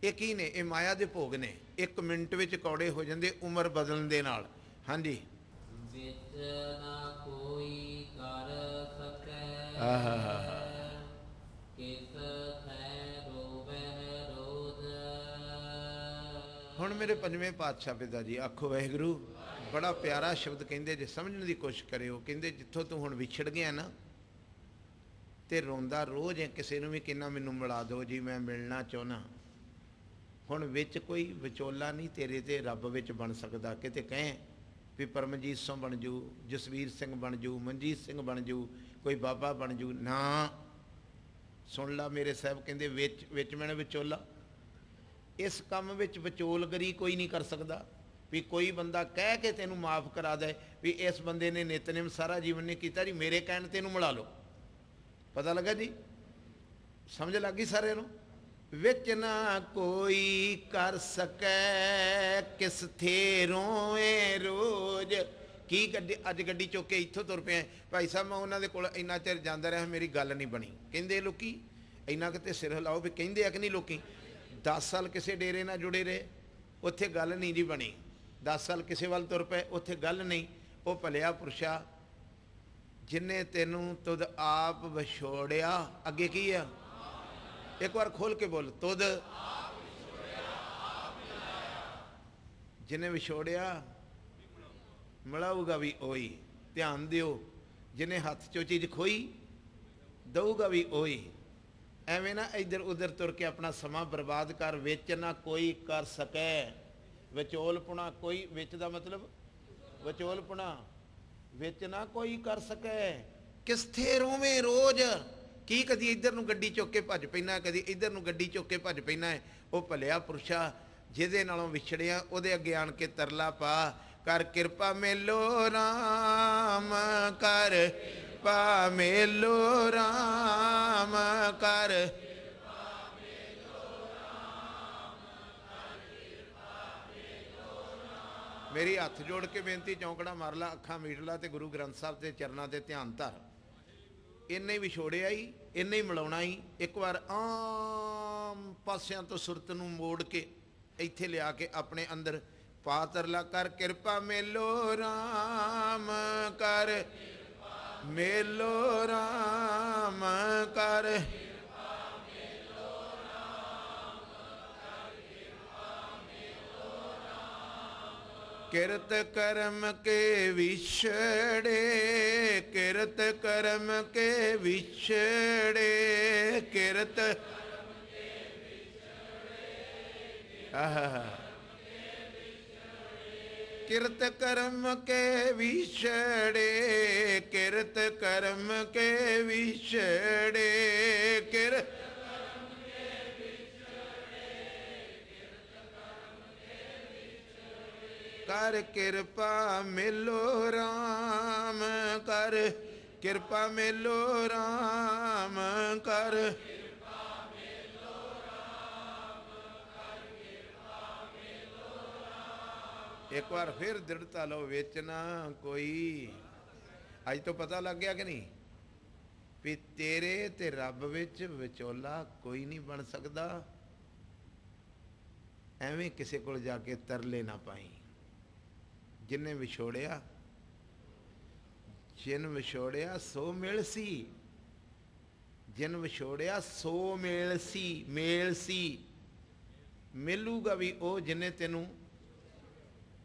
ਇਹ ਕੀ ਨੇ? ਇਹ ਮਾਇਆ ਦੇ ਭੋਗ ਨੇ। ਇੱਕ ਮਿੰਟ ਵਿੱਚ ਕੌੜੇ ਹੋ ਜਾਂਦੇ, ਉਮਰ ਬਦਲਣ ਦੇ ਨਾਲ। ਹਾਂਜੀ। ਵਿੱਚ ਨਾ ਕੋਈ ਸਕੈ ਹੁਣ ਮੇਰੇ ਪੰਜਵੇਂ ਪਾਤਸ਼ਾਹ ਪਿਤਾ ਜੀ ਆਖੋ, ਵਾਹਿਗੁਰੂ, ਬੜਾ ਪਿਆਰਾ ਸ਼ਬਦ ਕਹਿੰਦੇ ਜੇ ਸਮਝਣ ਦੀ ਕੋਸ਼ਿਸ਼ ਕਰਿਓ। ਕਹਿੰਦੇ ਜਿੱਥੋਂ ਤੂੰ ਹੁਣ ਵਿਛੜ ਗਿਆ ਨਾ ਤੇ ਰੋਂਦਾ ਰੋਜ਼ ਹੈ ਕਿਸੇ ਨੂੰ ਵੀ ਕਿੰਨਾ ਮੈਨੂੰ ਮਿਲਾ ਦਿਓ ਜੀ, ਮੈਂ ਮਿਲਣਾ ਚਾਹੁੰਨਾ ਹੁਣ ਵਿੱਚ ਕੋਈ ਵਿਚੋਲਾ ਨਹੀਂ, ਤੇਰੇ ਤੇ ਰੱਬ ਵਿੱਚ ਬਣ ਸਕਦਾ। ਕਿਤੇ ਕਹੇ ਵੀ ਪਰਮਜੀਤ ਸਿੰਘ ਬਣ ਜੂ ਜਸਵੀਰ ਸਿੰਘ ਬਣ ਜੂ ਮਨਜੀਤ ਸਿੰਘ ਬਣ ਜੂ ਕੋਈ ਬਾਬਾ ਬਣ ਜੂ। ਨਾ। ਸੁਣ ਲਾ ਮੇਰੇ ਸਾਹਿਬ ਕਹਿੰਦੇ, ਵਿੱਚ ਵਿੱਚ ਮੈਨੇ ਵਿਚੋਲਾ। ਇਸ ਕੰਮ ਵਿੱਚ ਵਿਚੋਲਗਰੀ ਕੋਈ ਨਹੀਂ ਕਰ ਸਕਦਾ। ਵੀ ਕੋਈ ਬੰਦਾ ਕਹਿ ਕੇ ਤੈਨੂੰ ਮਾਫ ਕਰਾ ਦੇ ਵੀ ਇਸ ਬੰਦੇ ਨੇ ਨਿਤਨੇਮ ਸਾਰਾ ਜੀਵਨ ਨੇ ਕੀਤਾ ਜੀ, ਮੇਰੇ ਕਹਿਣ ਤੇ ਇਹਨੂੰ ਮਿਲਾ ਲਓ। ਪਤਾ ਲੱਗਾ ਜੀ? ਸਮਝ ਲੱਗੀ ਸਾਰਿਆਂ ਨੂੰ? ਵਿੱਚ ਨਾ ਕੋਈ ਕਰ ਸਕੈ, ਕਿਸ ਥੇ ਰੋਏ ਰੋਜ਼ ਕੀ ਗੱਡੀ ਅੱਜ ਗੱਡੀ ਚੁੱਕ ਕੇ ਇੱਥੋਂ ਤੁਰ ਪਿਆ ਭਾਈ ਸਾਹਿਬ, ਮੈਂ ਉਹਨਾਂ ਦੇ ਕੋਲ ਇੰਨਾ ਚਿਰ ਜਾਂਦਾ ਰਿਹਾ, ਮੇਰੀ ਗੱਲ ਨਹੀਂ ਬਣੀ। ਕਹਿੰਦੇ ਲੋਕੀ, ਇੰਨਾ ਕਿਤੇ ਸਿਰ ਹਿਲਾਓ ਵੀ ਕਹਿੰਦੇ ਆ ਕਿ ਨਹੀਂ ਲੋਕੀ? 10 ਸਾਲ ਕਿਸੇ ਡੇਰੇ ਨਾਲ ਜੁੜੇ ਰਹੇ, ਉੱਥੇ ਗੱਲ ਨਹੀਂ ਜੀ ਬਣੀ। 10 ਸਾਲ ਕਿਸੇ ਵੱਲ ਤੁਰ ਪਏ, ਉੱਥੇ ਗੱਲ ਨਹੀਂ। ਉਹ ਭਲਿਆ ਪੁਰਸ਼ਾ, ਜਿਨੇ ਤੈਨੂੰ ਤੁਧ ਆਪ ਵਿਛੋੜਿਆ, ਅੱਗੇ ਕੀ ਆ? ਇੱਕ ਵਾਰ ਖੋਲ ਕੇ ਬੋਲ, ਤੁਧ ਜਿਨੇ ਵਿਛੋੜਿਆ ਮਿਲਾਊਗਾ ਵੀ ਉਹੀ ਧਿਆਨ ਦਿਓ, ਜਿਹਨੇ ਹੱਥ ਚੋਂ ਚੀਜ਼ ਖੋਈ, ਦਊਗਾ ਵੀ ਉਹੀ ਐਵੇਂ ਨਾ ਇੱਧਰ ਉੱਧਰ ਤੁਰ ਕੇ ਆਪਣਾ ਸਮਾਂ ਬਰਬਾਦ ਕਰ, ਵਿੱਚ ਨਾ ਕੋਈ ਕਰ ਸਕੈ। ਵਿਚੋਲਪੁਣਾ ਕੋਈ, ਵਿੱਚ ਦਾ ਮਤਲਬ? ਵਿਚੋਲਪੁਣਾ, ਵਿੱਚ ਨਾ ਕੋਈ ਕਰ ਸਕੈ। ਕਿਸਥੇ ਰੋਵੇਂ ਰੋਜ਼? ਕੀ ਕਦੀ ਇੱਧਰ ਨੂੰ ਗੱਡੀ ਚੁੱਕ ਕੇ ਭੱਜ ਪੈਣਾ ਕਦੀ ਇੱਧਰ ਨੂੰ ਗੱਡੀ ਚੁੱਕ ਕੇ ਭੱਜ ਪੈਣਾ ਉਹ ਭਲਿਆ ਪੁਰਸ਼ਾ, ਜਿਹਦੇ ਨਾਲੋਂ ਵਿਛੜਿਆ, ਉਹਦੇ ਅੱਗੇ ਆਣ ਕੇ ਤਰਲਾ ਪਾ। ਕਰ ਕਿਰਪਾ ਮੇਲੋ RAM ਕਰ ਕਿਰਪਾ ਮੇਲੋ RAM ਕਰ ਮੇਰੀ ਹੱਥ ਜੋੜ ਕੇ ਬੇਨਤੀ, ਚੌਂਕੜਾ ਮਾਰ ਲਾ, ਅੱਖਾਂ ਮੀਟ ਲਾ ਤੇ ਗੁਰੂ ਗ੍ਰੰਥ ਸਾਹਿਬ ਦੇ ਚਰਨਾਂ ਤੇ ਧਿਆਨ ਧਰ। ਇੰਨੇ ਹੀ ਵਿਛੋੜਿਆ ਹੀ ਇੰਨੇ ਹੀ ਮਿਲਾਉਣਾ ਹੀ ਇੱਕ ਵਾਰ ਆਮ ਪਾਸਿਆਂ ਤੋਂ ਸੁਰਤ ਨੂੰ ਮੋੜ ਕੇ ਇੱਥੇ ਲਿਆ ਕੇ ਆਪਣੇ ਅੰਦਰ ਪਾਤਰਲਾ ਕਰ ਕਿਰਪਾ ਮੇਲੋ RAM ਕਰ ਮੇਲੋ RAM ਕਰ ਕਿਰਤ ਕਰਮ ਕੇ ਵਿਛੜੇ ਕਿਰਤ ਕਰਮ ਕੇ ਵਿਛੜੇ ਕਿਰਤ ਆਹਾ ਕਿਰਤ ਕਰਮ ਕੇ ਵਿਛੜੇ, ਕਿਰਤ ਕਰਮ ਕੇ ਵਿਛੜੇ ਕਿਰ ਕਰ ਕਿਰਪਾ ਮਿਲੋ RAM ਕਰ ਕਿਰਪਾ ਮਿਲੋ RAM ਕਰ ਇੱਕ ਵਾਰ ਫਿਰ ਦ੍ਰਿੜਤਾ ਲਓ ਵੇਚਣਾ ਕੋਈ। ਅੱਜ ਤੋਂ ਪਤਾ ਲੱਗ ਗਿਆ ਕਿ ਨਹੀਂ? ਵੀ ਤੇਰੇ ਤੇ ਰੱਬ ਵਿੱਚ ਵਿਚੋਲਾ ਕੋਈ ਨਹੀਂ ਬਣ ਸਕਦਾ। ਐਵੇਂ ਕਿਸੇ ਕੋਲ ਜਾ ਕੇ ਤਰਲੇ ਨਾ ਪਾਈ। ਜਿੰਨੇ ਵਿਛੋੜਿਆ, ਜਿਨ ਵਿਛੋੜਿਆ ਸੋ ਮਿਲ ਸੀ। ਜਿਨ ਵਿਛੋੜਿਆ ਸੋ ਮੇਲ ਸੀ ਮੇਲ ਸੀ। ਮਿਲੂਗਾ ਵੀ ਉਹ ਜਿਨੇ ਤੈਨੂੰ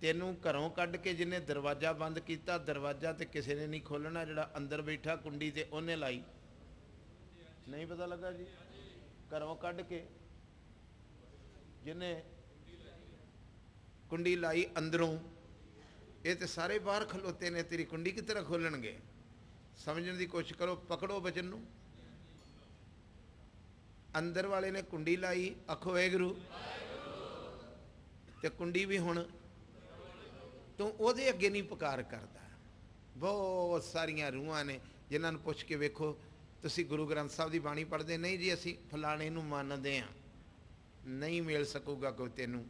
ਤੈਨੂੰ ਘਰੋਂ ਕੱਢ ਕੇ ਜਿਹਨੇ ਦਰਵਾਜ਼ਾ ਬੰਦ ਕੀਤਾ, ਦਰਵਾਜ਼ਾ ਤੇ ਕਿਸੇ ਨੇ ਨਹੀਂ ਖੋਲਣਾ ਜਿਹੜਾ ਅੰਦਰ ਬੈਠਾ ਕੁੰਡੀ ਤੇ ਉਹਨੇ ਲਾਈ। ਨਹੀਂ ਪਤਾ ਲੱਗਾ ਜੀ? ਘਰੋਂ ਕੱਢ ਕੇ ਜਿਹਨੇ ਕੁੰਡੀ ਲਾਈ ਅੰਦਰੋਂ, ਇਹ ਤੇ ਸਾਰੇ ਬਾਹਰ ਖਲੋਤੇ ਨੇ, ਤੇਰੀ ਕੁੰਡੀ ਕਿਸ ਤਰ੍ਹਾਂ ਖੋਲਣਗੇ ਸਮਝਣ ਦੀ ਕੋਸ਼ਿਸ਼ ਕਰੋ, ਪਕੜੋ ਬਚਨ ਨੂੰ। ਅੰਦਰ ਵਾਲੇ ਨੇ ਕੁੰਡੀ ਲਾਈ, ਆਖੋ, ਵਾਹਿਗੁਰੂ। ਤੇ ਕੁੰਡੀ ਵੀ ਹੁਣ ਤੂੰ ਉਹਦੇ ਅੱਗੇ ਨਹੀਂ ਪੁਕਾਰ ਕਰਦਾ। ਬਹੁਤ ਸਾਰੀਆਂ ਰੂਹਾਂ ਨੇ ਜਿਨ੍ਹਾਂ ਨੂੰ ਪੁੱਛ ਕੇ ਵੇਖੋ, ਤੁਸੀਂ ਗੁਰੂ ਗ੍ਰੰਥ ਸਾਹਿਬ ਦੀ ਬਾਣੀ ਪੜ੍ਹਦੇ, ਨਹੀਂ ਜੀ ਅਸੀਂ ਫਲਾਣੇ ਨੂੰ ਮੰਨਦੇ ਆ ਨਹੀਂ ਮਿਲ ਸਕੂਗਾ ਕੋਈ ਤੈਨੂੰ।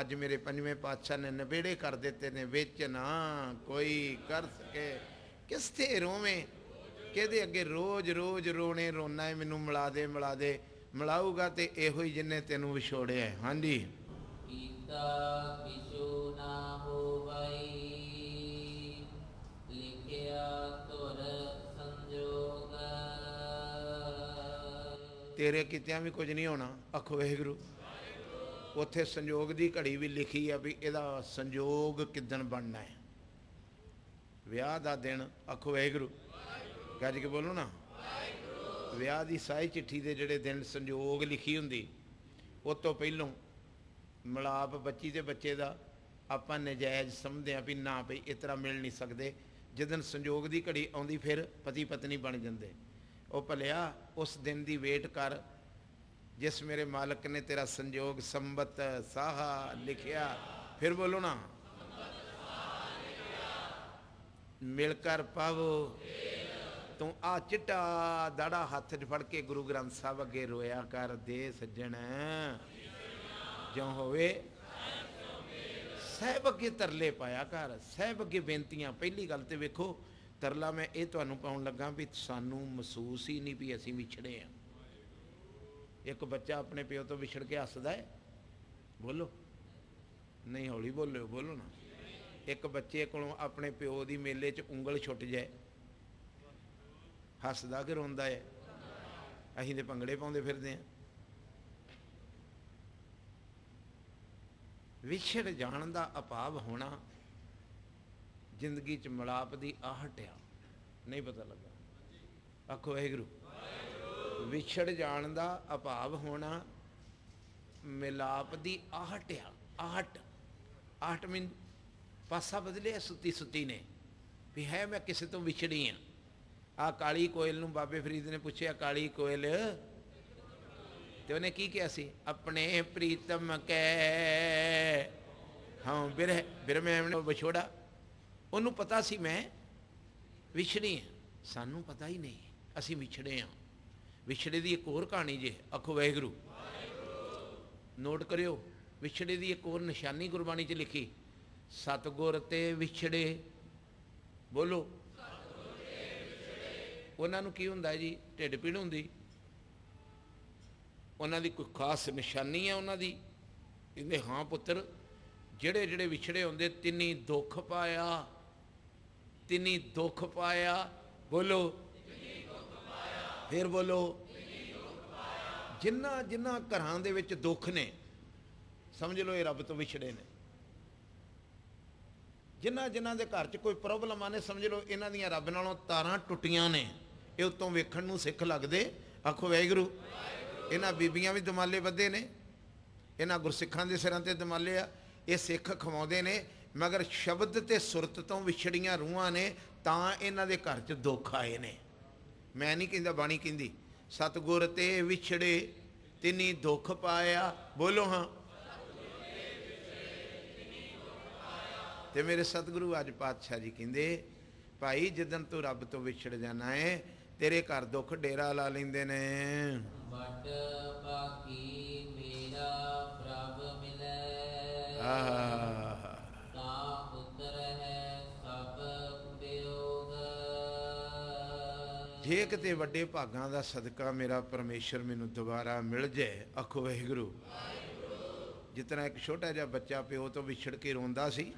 ਅੱਜ ਮੇਰੇ ਪੰਜਵੇਂ ਪਾਤਸ਼ਾਹ ਨੇ ਨਵੇੜੇ ਕਰ ਦਿੱਤੇ ਨੇ, ਵਿੱਚ ਨਾ ਕੋਈ ਕਰ ਸਕੇ। ਕਿਸ ਤੇ ਰੋਵੇਂ? ਕਿਹਦੇ ਅੱਗੇ ਰੋਜ਼ ਰੋਜ਼ ਰੋਣੇ, ਰੋਣਾ ਹੈ ਮੈਨੂੰ ਮਿਲਾ ਦੇ ਮਿਲਾ ਦੇ। ਮਿਲਾਊਗਾ ਤੇ ਇਹੋ ਹੀ ਜਿੰਨੇ ਤੈਨੂੰ ਵਿਛੋੜਿਆ ਹਾਂਜੀ। ਕੀਤਾ ਕਿਛੂ ਨਾ ਹੋਵਈ ਲਿਖਿਆ ਤੁਰ ਸੰਜੋਗ ਤੇਰੇ ਕਿਤਿਆਂ ਵੀ ਕੁਝ ਨਹੀਂ ਹੋਣਾ। ਅਖੋ ਵਾਹਿਗੁਰੂ। ਉੱਥੇ ਸੰਜੋਗ ਦੀ ਘੜੀ ਵੀ ਲਿਖੀ ਆ ਵੀ ਇਹਦਾ ਸੰਜੋਗ ਕਿਦਣ ਬਣਨਾ ਹੈ। ਵਿਆਹ ਦਾ ਦਿਨ, ਆਖੋ ਵਾਹਿਗੁਰੂ। ਗੱਜ ਕੇ ਬੋਲੋ ਨਾ। ਵਿਆਹ ਦੀ ਸਾਈ ਚਿੱਠੀ ਦੇ ਜਿਹੜੇ ਦਿਨ ਸੰਜੋਗ ਲਿਖੀ ਹੁੰਦੀ, ਉਹ ਤੋਂ ਪਹਿਲੋਂ ਮਲਾਪ ਬੱਚੀ ਦੇ ਬੱਚੇ ਦਾ ਆਪਾਂ ਨਜਾਇਜ਼ ਸਮਝਦੇ ਆ ਵੀ ਨਾ ਭਈ ਇਸ ਤਰ੍ਹਾਂ ਮਿਲ ਨਹੀਂ ਸਕਦੇ। ਜਦੋਂ ਸੰਜੋਗ ਦੀ ਘੜੀ ਆਉਂਦੀ ਫਿਰ ਪਤੀ ਪਤਨੀ ਬਣ ਜਾਂਦੇ। ਉਹ ਭਲਿਆ, ਉਸ ਦਿਨ ਦੀ ਵੇਟ ਕਰ, ਜਿਸ ਮੇਰੇ ਮਾਲਕ ਨੇ ਤੇਰਾ ਸੰਜੋਗ ਸੰਬਤ ਸਾਹਾ ਲਿਖਿਆ, ਫਿਰ ਬੋਲੋ ਨਾ। ਮਿਲ ਕਰ ਪਾਵੋ। ਤੂੰ ਆ ਚਿੱਟਾ ਦਾੜਾ ਹੱਥ 'ਚ ਫੜ ਕੇ ਗੁਰੂ ਗ੍ਰੰਥ ਸਾਹਿਬ ਅੱਗੇ ਰੋਇਆ ਕਰ, ਦੇ ਸੱਜਣ। ਜਿਉ ਹੋਵੇ? ਸਹਿਬ ਅੱਗੇ ਤਰਲੇ ਪਾਇਆ ਘਰ, ਸਹਿਬ ਅੱਗੇ ਬੇਨਤੀਆਂ। ਪਹਿਲੀ ਗੱਲ ਤੇ ਵੇਖੋ, ਤਰਲਾ ਮੈਂ ਇਹ ਤੁਹਾਨੂੰ ਪਾਉਣ ਲੱਗਾ ਵੀ ਸਾਨੂੰ ਮਹਿਸੂਸ ਹੀ ਨਹੀਂ ਵੀ ਅਸੀਂ ਵਿਛੜੇ ਆ ਇੱਕ ਬੱਚਾ ਆਪਣੇ ਪਿਓ ਤੋਂ ਵਿਛੜ ਕੇ ਹੱਸਦਾ ਹੈ। ਬੋਲੋ। ਨਹੀਂ, ਹੌਲੀ ਬੋਲਿਓ, ਬੋਲੋ ਨਾ। ਇੱਕ ਬੱਚੇ ਕੋਲੋਂ ਆਪਣੇ ਪਿਓ ਦੀ ਮੇਲੇ 'ਚ ਉਂਗਲ ਛੁੱਟ ਜਾਏ। ਹੱਸਦਾ ਕਿ ਰੋਂਦਾ ਹੈ? ਅਸੀਂ ਤੇ ਭੰਗੜੇ ਪਾਉਂਦੇ ਫਿਰਦੇ ਆ ਵਿਛੜ ਜਾਣ ਦਾ ਅਭਾਵ ਹੋਣਾ ਜ਼ਿੰਦਗੀ 'ਚ ਮਲਾਪ ਦੀ ਆਹਟ ਆ ਨਹੀਂ ਪਤਾ ਲੱਗਾ। ਆਖੋ, ਵਾਹਿਗੁਰੂ। ਵਿਛੜ ਜਾਣ ਦਾ ਅਭਾਵ ਹੋਣਾ, ਮਿਲਾਪ ਦੀ ਆਹਟ ਆ ਆਹਟ। ਆਹਟ ਮੀਨ ਪਾਸਾ ਬਦਲਿਆ, ਸੁੱਤੀ ਸੁੱਤੀ ਨੇ। ਵੀ ਹੈ ਮੈਂ ਕਿਸੇ ਤੋਂ ਵਿਛੜੀ ਆ। ਆ ਕਾਲੀ ਕੋਇਲ ਨੂੰ ਬਾਬੇ ਫਰੀਦ ਨੇ ਪੁੱਛਿਆ, ਕਾਲੀ ਕੋਇਲ ਤੇ ਉਹਨੇ ਕੀ ਕਿਹਾ ਸੀ? ਆਪਣੇ ਪ੍ਰੀਤਮ ਕੈ ਹਾਂ ਬਿਰਹ ਬਿਰਮੇ ਵਿਛੋੜਾ। ਉਹਨੂੰ ਪਤਾ ਸੀ ਮੈਂ ਵਿਛੜੀ ਹਾਂ। ਸਾਨੂੰ ਪਤਾ ਹੀ ਨਹੀਂ। ਅਸੀਂ ਵਿਛੜੇ ਹਾਂ। ਵਿਛੜੇ ਦੀ ਇੱਕ ਹੋਰ ਕਹਾਣੀ ਜੇ ਅਖੋ ਵਾਹਿਗੁਰੂ। ਨੋਟ ਕਰਿਓ, ਵਿਛੜੇ ਦੀ ਇੱਕ ਹੋਰ ਨਿਸ਼ਾਨੀ ਗੁਰਬਾਣੀ 'ਚ ਲਿਖੀ, ਸਤਗੁਰ ਤੇ ਵਿਛੜੇ। ਬੋਲੋ। ਉਹਨਾਂ ਨੂੰ ਕੀ ਹੁੰਦਾ ਜੀ? ਢਿੱਡ ਪੀੜ ਹੁੰਦੀ। ਉਹਨਾਂ ਦੀ ਕੋਈ ਖਾਸ ਨਿਸ਼ਾਨੀ ਹੈ ਉਹਨਾਂ ਦੀ? ਕਹਿੰਦੇ, ਹਾਂ ਪੁੱਤਰ, ਜਿਹੜੇ ਜਿਹੜੇ ਵਿਛੜੇ ਹੁੰਦੇ, ਤਿੰਨੀ ਦੁੱਖ ਪਾਇਆ, ਤਿੰਨੀ ਦੁੱਖ ਪਾਇਆ। ਬੋਲੋ। ਫਿਰ ਬੋਲੋ। ਜਿੰਨਾ ਜਿੰਨਾ ਘਰਾਂ ਦੇ ਵਿੱਚ ਦੁੱਖ ਨੇ, ਸਮਝ ਲਓ ਇਹ ਰੱਬ ਤੋਂ ਵਿਛੜੇ ਨੇ। ਜਿਨ੍ਹਾਂ ਜਿਨ੍ਹਾਂ ਦੇ ਘਰ 'ਚ ਕੋਈ ਪ੍ਰੋਬਲਮ ਆਨੇ ਸਮਝ ਲਓ ਇਹਨਾਂ ਦੀਆਂ ਰੱਬ ਨਾਲੋਂ ਤਾਰਾਂ ਟੁੱਟੀਆਂ ਨੇ, ਇਹ ਉਤੋਂ ਵੇਖਣ ਨੂੰ ਸਿੱਖ ਲੱਗਦੇ। ਆਖੋ, ਵਾਹਿਗੁਰੂ। ਇਹਨਾਂ ਬੀਬੀਆਂ ਵੀ ਦਮਾਲੇ ਬੱਧੇ ਨੇ, ਇਹਨਾਂ ਗੁਰਸਿੱਖਾਂ ਦੇ ਸਿਰਾਂ ਤੇ ਦਮਾਲੇ ਆ, ਇਹ ਸਿੱਖ ਖਵਾਉਂਦੇ ਨੇ, ਮਗਰ ਸ਼ਬਦ ਤੇ ਸੁਰਤ ਤੋਂ ਵਿਛੜੀਆਂ ਰੂਹਾਂ ਨੇ, ਤਾਂ ਇਹਨਾਂ ਦੇ ਘਰ 'ਚ ਦੁੱਖ ਆਏ ਨੇ। ਮੈਂ ਨਹੀਂ ਕਹਿੰਦਾ ਬਾਣੀ ਕਹਿੰਦੀ, ਸਤਗੁਰ ਤੇ ਵਿਛੜੇ ਤਿਨੀ ਦੁੱਖ ਪਾਇਆ, ਬੋਲੋ ਹਾਂ। ਤੇ ਮੇਰੇ ਸਤਿਗੁਰੂ ਅੱਜ ਪਾਤਸ਼ਾਹ ਜੀ ਕਹਿੰਦੇ, ਭਾਈ ਜਦੋਂ ਤੂੰ ਰੱਬ ਤੋਂ ਵਿਛੜ ਜਾਣਾ ਹੈ ਤੇਰੇ ਘਰ ਦੁੱਖ ਡੇਰਾ ਲਾ ਲੈਂਦੇ ਨੇ। ਬਟ ਬਾਕੀ ਜੇ ਕਿਤੇ ਵੱਡੇ ਭਾਗਾਂ ਦਾ ਸਦਕਾ ਮੇਰਾ ਪਰਮੇਸ਼ਰ ਮੈਨੂੰ ਦੁਬਾਰਾ ਮਿਲ ਜਾਏ ਅਖੋ ਵਾਹਿਗੁਰੂ। ਜਿਤਨਾ ਇੱਕ ਛੋਟਾ ਜਿਹਾ ਬੱਚਾ ਪਿਓ ਤੋਂ ਵਿਛੜ ਕੇ ਰੋਂਦਾ ਸੀ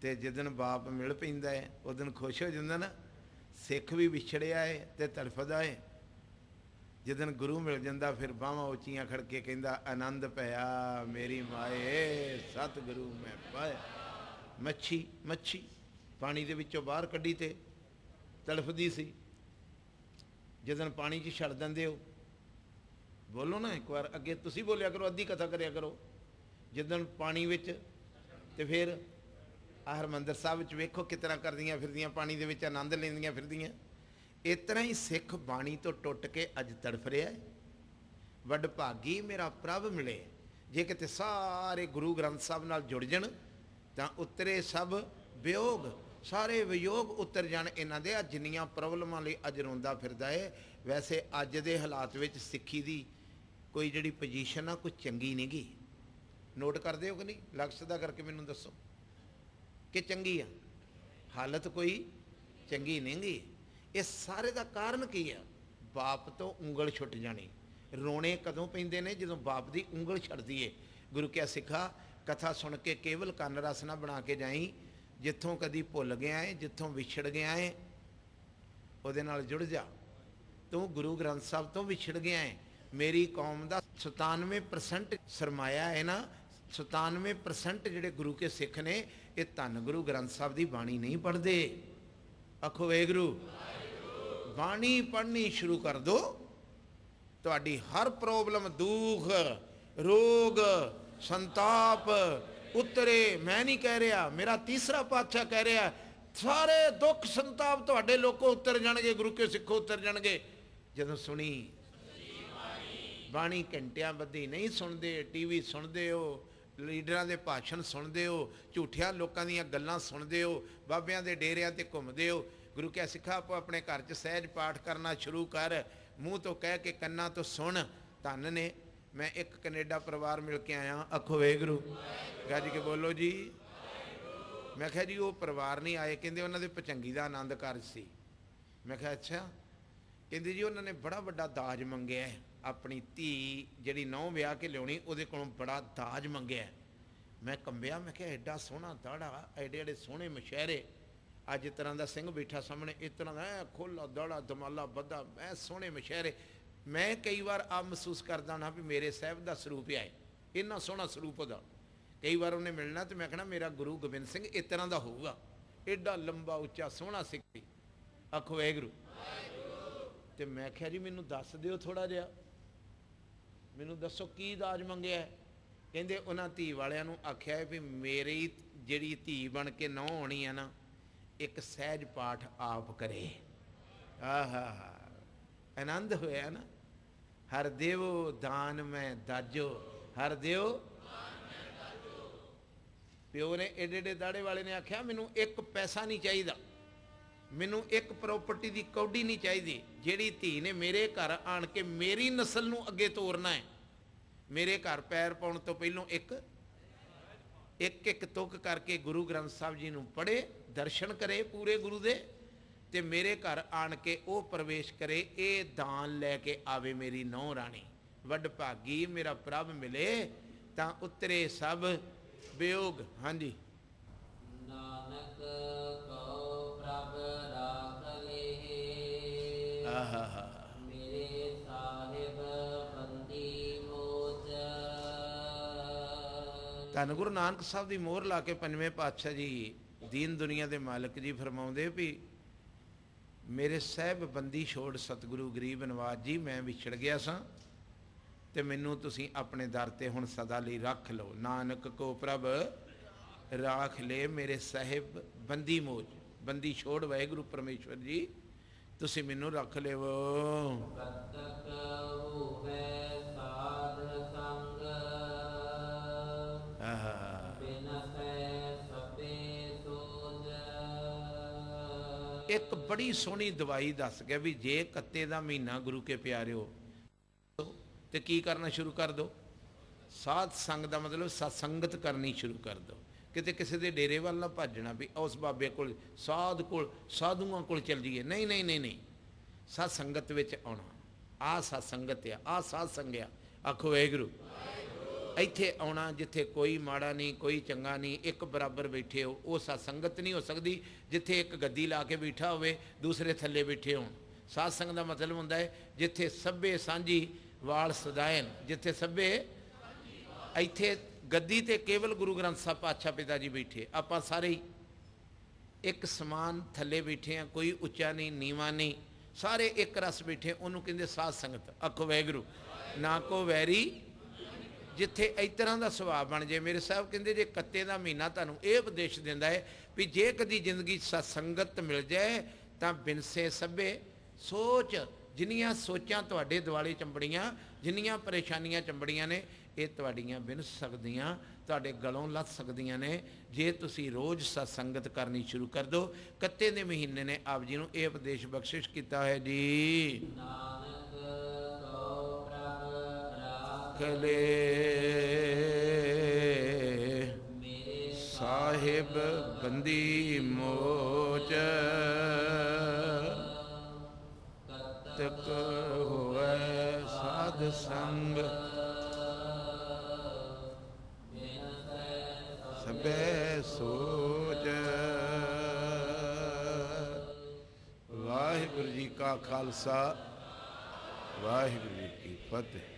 ਤੇ ਦਿਨ ਬਾਪ ਮਿਲ ਪੈਂਦਾ ਹੈ ਉਦੋਂ ਖੁਸ਼ ਹੋ ਜਾਂਦਾ ਨਾ ਸਿੱਖ ਵੀ ਵਿਛੜਿਆ ਹੈ ਤੇ ਤੜਫਦਾ ਹੈ। ਜਿੱਦਣ ਗੁਰੂ ਮਿਲ ਜਾਂਦਾ, ਫਿਰ ਬਾਹਾਂ ਉੱਚੀਆਂ ਖੜ ਕੇ ਕਹਿੰਦਾ, ਆਨੰਦ ਪਿਆ ਮੇਰੀ ਮਾਏ, ਸਤਿਗੁਰੂ ਮੈਂ ਪਾਇਆ। ਮੱਛੀ ਮੱਛੀ, ਪਾਣੀ ਦੇ ਵਿੱਚੋਂ ਬਾਹਰ ਕੱਢੀ ਤੇ ਤੜਫਦੀ ਸੀ। ਜਦੋਂ ਪਾਣੀ 'ਚ ਛੱਡ ਦਿੰਦੇ ਹੋ, ਬੋਲੋ ਨਾ ਇੱਕ ਵਾਰ, ਅੱਗੇ ਤੁਸੀਂ ਬੋਲਿਆ ਕਰੋ, ਅੱਧੀ ਕਥਾ ਕਰਿਆ ਕਰੋ। ਜਦੋਂ ਪਾਣੀ ਵਿੱਚ ਤੇ ਫਿਰ ਆਹ ਹਰਿਮੰਦਰ ਸਾਹਿਬ ਵਿੱਚ ਵੇਖੋ ਕਿਤਨਾ ਕਰਦੀਆਂ ਫਿਰਦੀਆਂ, ਪਾਣੀ ਦੇ ਵਿੱਚ ਆਨੰਦ ਲੈਂਦੀਆਂ ਫਿਰਦੀਆਂ। ਇਸ ਤਰ੍ਹਾਂ ਹੀ ਸਿੱਖ ਬਾਣੀ ਤੋਂ ਟੁੱਟ ਕੇ ਅੱਜ ਤੜਫ ਰਿਹਾ ਹੈ। ਵੱਡ ਭਾਗੀ ਮੇਰਾ ਪ੍ਰਭ ਮਿਲੇ। ਜੇ ਕਿਤੇ ਸਾਰੇ ਗੁਰੂ ਗ੍ਰੰਥ ਸਾਹਿਬ ਨਾਲ ਜੁੜ ਜਣ, ਤਾਂ ਉਤਰੇ ਸਭ ਵਿਯੋਗ, ਸਾਰੇ ਵਿਯੋਗ ਉਤਰ ਜਾਣ। ਇਹਨਾਂ ਦੇ ਆ ਜਿੰਨੀਆਂ ਪ੍ਰੋਬਲਮਾਂ ਲਈ ਅੱਜ ਰੋਂਦਾ ਫਿਰਦਾ ਏ, ਵੈਸੇ ਅੱਜ ਦੇ ਹਾਲਾਤ ਵਿੱਚ ਸਿੱਖੀ ਦੀ ਕੋਈ ਜਿਹੜੀ ਪੋਜੀਸ਼ਨ ਆ, ਕੋਈ ਚੰਗੀ ਨਹੀਂ ਗੀ। ਨੋਟ ਕਰਦੇ ਹੋ ਕਿ ਨਹੀਂ? ਲਕਸ਼ ਦਾ ਕਰਕੇ ਮੈਨੂੰ ਦੱਸੋ ਕਿ ਚੰਗੀ ਆ? ਹਾਲਤ ਕੋਈ ਚੰਗੀ ਨਹੀਂ ਗੀ। ਇਹ ਸਾਰੇ ਦਾ ਕਾਰਨ ਕੀ ਆ? ਬਾਪ ਤੋਂ ਉਂਗਲ ਛੁੱਟ ਜਾਣੀ। ਰੋਣੇ ਕਦੋਂ ਪੈਂਦੇ ਨੇ? ਜਦੋਂ ਬਾਪ ਦੀ ਉਂਗਲ ਛੱਡਦੀ ਏ। ਗੁਰੂ ਕਿਆ ਸਿੱਖਾ, ਕਥਾ ਸੁਣ ਕੇ ਕੇਵਲ ਕੰਨ ਰਸ ਨਾ ਬਣਾ ਕੇ ਜਾਈ। ਜਿੱਥੋਂ ਕਦੀ ਭੁੱਲ ਗਿਆ ਏ, ਜਿੱਥੋਂ ਵਿਛੜ ਗਿਆ ਏ, ਉਹਦੇ ਨਾਲ ਜੁੜ ਜਾ। ਤੂੰ ਗੁਰੂ ਗ੍ਰੰਥ ਸਾਹਿਬ ਤੋਂ ਵਿਛੜ ਗਿਆ ਏ। ਮੇਰੀ ਕੌਮ ਦਾ 97% ਸਰਮਾਇਆ ਹੈ ਨਾ 97% ਜਿਹੜੇ ਗੁਰੂ ਕੇ ਸਿੱਖ ਨੇ, ਇਹ ਧੰਨ ਗੁਰੂ ਗ੍ਰੰਥ ਸਾਹਿਬ ਦੀ ਬਾਣੀ ਨਹੀਂ ਪੜ੍ਹਦੇ। ਆਖੋ ਵੇਗਰੂ। ਬਾਣੀ ਪੜ੍ਹਨੀ ਸ਼ੁਰੂ ਕਰ ਦੋ। ਤੁਹਾਡੀ ਹਰ ਪ੍ਰੋਬਲਮ ਦੁੱਖ, ਰੋਗ, ਸੰਤਾਪ ਉਤਰੇ। ਮੈਂ ਨਹੀਂ ਕਹਿ ਰਿਹਾ, ਮੇਰਾ ਤੀਸਰਾ ਪਾਤਸ਼ਾਹ ਕਹਿ ਰਿਹਾ, ਸਾਰੇ ਦੁੱਖ ਸੰਤਾਪ ਤੁਹਾਡੇ ਲੋਕੋ ਉਤਰ ਜਾਣਗੇ, ਗੁਰੂ ਕੇ ਸਿੱਖੋ ਉਤਰ ਜਾਣਗੇ। ਜਦੋਂ ਸੁਣੀ, ਬਾਣੀ ਘੰਟਿਆਂ ਬੱਧੀ ਨਹੀਂ ਸੁਣਦੇ, ਟੀਵੀ ਸੁਣਦੇ ਹੋ, ਲੀਡਰਾਂ ਦੇ ਭਾਸ਼ਣ ਸੁਣਦੇ ਹੋ, ਝੂਠਿਆਂ ਲੋਕਾਂ ਦੀਆਂ ਗੱਲਾਂ ਸੁਣਦੇ ਹੋ, ਬਾਬਿਆਂ ਦੇ ਡੇਰਿਆਂ ਤੇ ਘੁੰਮਦੇ ਹੋ ਗੁਰੂ ਕਿਆ ਸਿੱਖਾ ਆਪੋ ਆਪਣੇ ਘਰ 'ਚ ਸਹਿਜ ਪਾਠ ਕਰਨਾ ਸ਼ੁਰੂ ਕਰ, ਮੂੰਹ ਤੋਂ ਕਹਿ ਕੇ ਕੰਨਾਂ ਤੋਂ ਸੁਣ। ਧੰਨ ਨੇ। ਮੈਂ ਇੱਕ ਕੈਨੇਡਾ ਪਰਿਵਾਰ ਮਿਲ ਕੇ ਆਇਆ ਅੱਖੋ ਵੇਗਰੂ ਗੱਜ ਕੇ ਬੋਲੋ ਜੀ। ਮੈਂ ਕਿਹਾ ਜੀ, ਉਹ ਪਰਿਵਾਰ ਨਹੀਂ ਆਏ। ਕਹਿੰਦੇ ਉਹਨਾਂ ਦੇ ਪਚੰਗੀ ਦਾ ਆਨੰਦ ਕਾਰਜ ਸੀ। ਮੈਂ ਕਿਹਾ, ਅੱਛਾ। ਕਹਿੰਦੇ ਜੀ, ਉਹਨਾਂ ਨੇ ਬੜਾ ਵੱਡਾ ਦਾਜ ਮੰਗਿਆ ਆਪਣੀ ਧੀ ਜਿਹੜੀ ਨੌ ਵਿਆਹ ਕੇ ਲਿਆਉਣੀ, ਉਹਦੇ ਕੋਲੋਂ ਬੜਾ ਦਾਜ ਮੰਗਿਆ ਮੈਂ ਕੰਬਿਆ, ਮੈਂ ਕਿਹਾ, ਐਡਾ ਸੋਹਣਾ ਦਾੜਾ ਐਡੇ ਐਡੇ ਸੋਹਣੇ ਮਸ਼ਹਿਰੇ। ਅੱਜ ਤਰ੍ਹਾਂ ਦਾ ਸਿੰਘ ਬੈਠਾ ਸਾਹਮਣੇ ਇਸ ਤਰ੍ਹਾਂ ਦਾ ਖੋਲਾ ਦਾੜਾ ਦਮਾਲਾ ਬੱਦਾ ਮੈਂ ਸੋਹਣੇ ਮਸ਼ਹਿਰੇ ਮੈਂ ਕਈ ਵਾਰ ਆ ਮਹਿਸੂਸ ਕਰਦਾ ਨਾ ਵੀ ਮੇਰੇ ਸਾਹਿਬ ਦਾ ਸਰੂਪ ਹੈ ਇੰਨਾ ਸੋਹਣਾ ਸਰੂਪ ਉਹਦਾ। ਕਈ ਵਾਰ ਉਹਨੇ ਮਿਲਣਾ ਤੇ ਮੈਂ ਕਹਣਾ ਮੇਰਾ ਗੁਰੂ ਗੋਬਿੰਦ ਸਿੰਘ ਇਸ ਤਰ੍ਹਾਂ ਦਾ ਹੋਊਗਾ। ਐਡਾ ਲੰਬਾ ਉੱਚਾ ਸੋਹਣਾ ਸਿੱਖ ਸੀ। ਆਖੋ ਵਾਹਿਗੁਰੂ। ਤੇ ਮੈਂ ਕਿਹਾ ਜੀ ਮੈਨੂੰ ਦੱਸ ਦਿਓ ਥੋੜਾ ਜਿਹਾ। ਮੈਨੂੰ ਦੱਸੋ ਕੀ ਦਾਜ ਮੰਗਿਆ? ਕਹਿੰਦੇ ਉਹਨਾਂ ਧੀ ਵਾਲਿਆਂ ਨੂੰ ਆਖਿਆ ਵੀ ਮੇਰੀ ਜਿਹੜੀ ਧੀ ਬਣ ਕੇ ਨੌ ਹੋਣੀ ਹੈ ਨਾ ਇੱਕ ਸਹਿਜ ਪਾਠ ਆਪ ਕਰੇ। ਆਹਾ, ਆਨੰਦ ਹੋਇਆ ਨਾ? ਹਰ ਦੇਵੋ ਦਾਨ ਮੈਂ ਦਾਜੋ, ਹਰ ਦਿਓ ਪਿਓ ਨੇ ਏਡੇ ਏਡੇ ਦਾੜੇ ਵਾਲੇ ਨੇ ਆਖਿਆ, ਮੈਨੂੰ ਇੱਕ ਪੈਸਾ ਨਹੀਂ ਚਾਹੀਦਾ। ਮੈਨੂੰ ਇੱਕ ਪ੍ਰਾਪਰਟੀ ਦੀ ਕੌਡੀ ਨਹੀਂ ਚਾਹੀਦੀ। ਜਿਹੜੀ ਧੀ ਨੇ ਮੇਰੇ ਘਰ ਆਣ ਕੇ ਮੇਰੀ ਨਸਲ ਨੂੰ ਅੱਗੇ ਤੋਰਨਾ ਹੈ। ਮੇਰੇ ਘਰ ਪੈਰ ਪਾਉਣ ਤੋਂ ਪਹਿਲਾਂ ਇੱਕ ਇੱਕ ਇੱਕ ਤੁਕ ਕਰਕੇ ਗੁਰੂ ਗ੍ਰੰਥ ਸਾਹਿਬ ਜੀ ਨੂੰ ਪੜ੍ਹੇ। ਦਰਸ਼ਨ ਕਰੇ ਪੂਰੇ ਗੁਰੂ ਦੇ ਤੇ ਮੇਰੇ ਘਰ ਆਣ ਕੇ ਉਹ ਪ੍ਰਵੇਸ਼ ਕਰੇ ਇਹ ਦਾਨ ਲੈ ਕੇ ਆਵੇ ਮੇਰੀ ਨੌ ਰਾਣੀ। ਵੱਡ ਭਾਗੀ ਮੇਰਾ ਪ੍ਰਭ ਮਿਲੇ ਤਾਂ ਉਤਰੇ ਸਭ ਵਿਯੋਗ ਹਾਂਜੀ। ਨਾਨਕ ਕਉ ਪ੍ਰਭ ਰਾਖ ਲੇਹ ਆਹਾ ਮੇਰੇ ਸਾਹਿਬ ਬੰਦੀ ਮੋਚ। ਧੰਨ ਗੁਰੂ ਨਾਨਕ ਸਾਹਿਬ ਦੀ ਮੋਹਰ ਲਾ ਕੇ ਪੰਜਵੇਂ ਪਾਤਸ਼ਾਹ ਜੀ ਦੀਨ ਦੁਨੀਆ ਦੇ ਮਾਲਕ ਜੀ ਫਰਮਾਉਂਦੇ ਵੀ ਮੇਰੇ ਸਹਿਬ ਬੰਦੀ ਛੋੜ ਸਤਿਗੁਰੂ ਗਰੀਬ ਨਵਾਜ ਜੀ ਮੈਂ ਵਿਛੜ ਗਿਆ ਸਾਂ ਤੇ ਮੈਨੂੰ ਤੁਸੀਂ ਆਪਣੇ ਦਰ ਤੇ ਹੁਣ ਸਦਾ ਲਈ ਰੱਖ ਲਓ। ਨਾਨਕ ਕੋ ਪ੍ਰਭ ਰਾਖ ਲੈ ਮੇਰੇ ਸਾਹਿਬ ਬੰਦੀ ਮੋਜ। ਬੰਦੀ ਛੋੜ ਵਾਹਿਗੁਰੂ ਪਰਮੇਸ਼ਵਰ ਜੀ ਤੁਸੀਂ ਮੈਨੂੰ ਰੱਖ ਲਿਓ ਕਤਕ ਹੋਵੇ ਸਾਧ ਸੰਗ। ਆਹਾ। ਇੱਕ ਬੜੀ ਸੋਹਣੀ ਦਵਾਈ ਦੱਸ ਗਿਆ ਵੀ ਜੇ ਕੱਤੇ ਦਾ ਮਹੀਨਾ ਗੁਰੂ ਕੇ ਪਿਆਰਿਓ, ਤੇ ਕੀ ਕਰਨਾ ਸ਼ੁਰੂ ਕਰ ਦੋ? ਸਾਧ ਸੰਗ ਦਾ ਮਤਲਬ ਸਤਸੰਗਤ ਕਰਨੀ ਸ਼ੁਰੂ ਕਰ ਦੋ। ਕਿਤੇ ਕਿਸੇ ਦੇ ਡੇਰੇ ਵੱਲ ਨਾ ਭੱਜਣਾ ਵੀ ਉਸ ਬਾਬੇ ਕੋਲ, ਸਾਧ ਕੋਲ, ਸਾਧੂਆਂ ਕੋਲ ਚੱਲ ਜੀਏ ਨਹੀਂ ਨਹੀਂ ਨਹੀਂ ਨਹੀਂ। ਸਤ ਸੰਗਤ ਵਿੱਚ ਆਉਣਾ। ਆ ਸਤ ਸੰਗਤ ਆ ਆ ਸਾਧ ਸੰਗਿਆ ਆਖੋ, ਵਾਹਿਗੁਰੂ। ਇੱਥੇ ਆਉਣਾ ਜਿੱਥੇ ਕੋਈ ਮਾੜਾ ਨਹੀਂ, ਕੋਈ ਚੰਗਾ ਨਹੀਂ, ਇੱਕ ਬਰਾਬਰ ਬੈਠੇ ਹੋ, ਉਹ ਸਤ ਸੰਗਤ ਨਹੀਂ ਹੋ ਸਕਦੀ ਜਿੱਥੇ ਇੱਕ ਗੱਦੀ ਲਾ ਕੇ ਬੈਠਾ ਹੋਵੇ, ਦੂਸਰੇ ਥੱਲੇ ਬੈਠੇ ਹੋਣ। ਸਾਧ ਸੰਗਤ ਦਾ ਮਤਲਬ ਹੁੰਦਾ ਹੈ, ਜਿੱਥੇ ਸਭੇ ਸਾਂਝੀ ਵਾਲ ਸਦਾਇਨ ਜਿੱਥੇ ਸਭੇ ਇੱਥੇ ਗੱਦੀ ਤੇ ਕੇਵਲ ਗੁਰੂ ਗ੍ਰੰਥ ਸਾਹਿਬ ਪਾਤਸ਼ਾਹ ਪਿਤਾ ਜੀ ਬੈਠੇ, ਆਪਾਂ ਸਾਰੇ ਹੀ ਇੱਕ ਸਮਾਨ ਥੱਲੇ ਬੈਠੇ ਆ ਕੋਈ ਉੱਚਾ ਨਹੀਂ, ਨੀਵਾ ਨਹੀਂ, ਸਾਰੇ ਇੱਕ ਰਸ ਬੈਠੇ, ਉਹਨੂੰ ਕਹਿੰਦੇ ਸਾਧ ਸੰਗਤ ਆਖੋ ਵੈਗਰੂ ਨਾ ਕੋ ਵੈਰੀ ਜਿੱਥੇ ਇਸ ਤਰ੍ਹਾਂ ਦਾ ਸੁਭਾਅ ਬਣ ਜੇ ਮੇਰੇ ਸਾਹਿਬ ਕਹਿੰਦੇ, ਜੇ ਕੱਤੇ ਦਾ ਮਹੀਨਾ ਤੁਹਾਨੂੰ ਇਹ ਉਪਦੇਸ਼ ਦਿੰਦਾ ਹੈ ਵੀ ਜੇ ਕਦੀ ਜ਼ਿੰਦਗੀ 'ਚ ਸਤਸੰਗਤ ਮਿਲ ਜਾਏ, ਤਾਂ ਬਿਨਸੇ ਸਭੇ। ਸੋਚ, ਜਿੰਨੀਆਂ ਸੋਚਾਂ ਤੁਹਾਡੇ ਦਿਵਾਲੇ ਚੰਬੜੀਆਂ, ਜਿੰਨੀਆਂ ਪਰੇਸ਼ਾਨੀਆਂ ਚੰਬੜੀਆਂ ਨੇ, ਇਹ ਤੁਹਾਡੀਆਂ ਬਿਨ ਸਕਦੀਆਂ, ਤੁਹਾਡੇ ਗਲੋਂ ਲੱਥ ਸਕਦੀਆਂ ਨੇ। ਜੇ ਤੁਸੀਂ ਰੋਜ਼ ਸਤਸੰਗਤ ਕਰਨੀ ਸ਼ੁਰੂ ਕਰ ਦਿਓ, ਕੱਤੇ ਦੇ ਮਹੀਨੇ ਨੇ, ਆਪ ਜੀ ਨੂੰ ਇਹ ਉਪਦੇਸ਼ ਬਖਸ਼ਿਸ਼ ਕੀਤਾ ਹੈ ਜੀ। ਨਾਨਕ ਰਾਖ ਸਾਹਿਬ ਬੰਦੀ ਮੋਚ। ਤਕ ਹੋਵੇ ਸਾਧ ਸੰਗ। ਸਬੈ ਸੋਚ। ਵਾਹਿਗੁਰੂ ਜੀ ਕਾ ਖਾਲਸਾ। ਵਾਹਿਗੁਰੂ ਜੀ ਕੀ ਫਤਿਹ।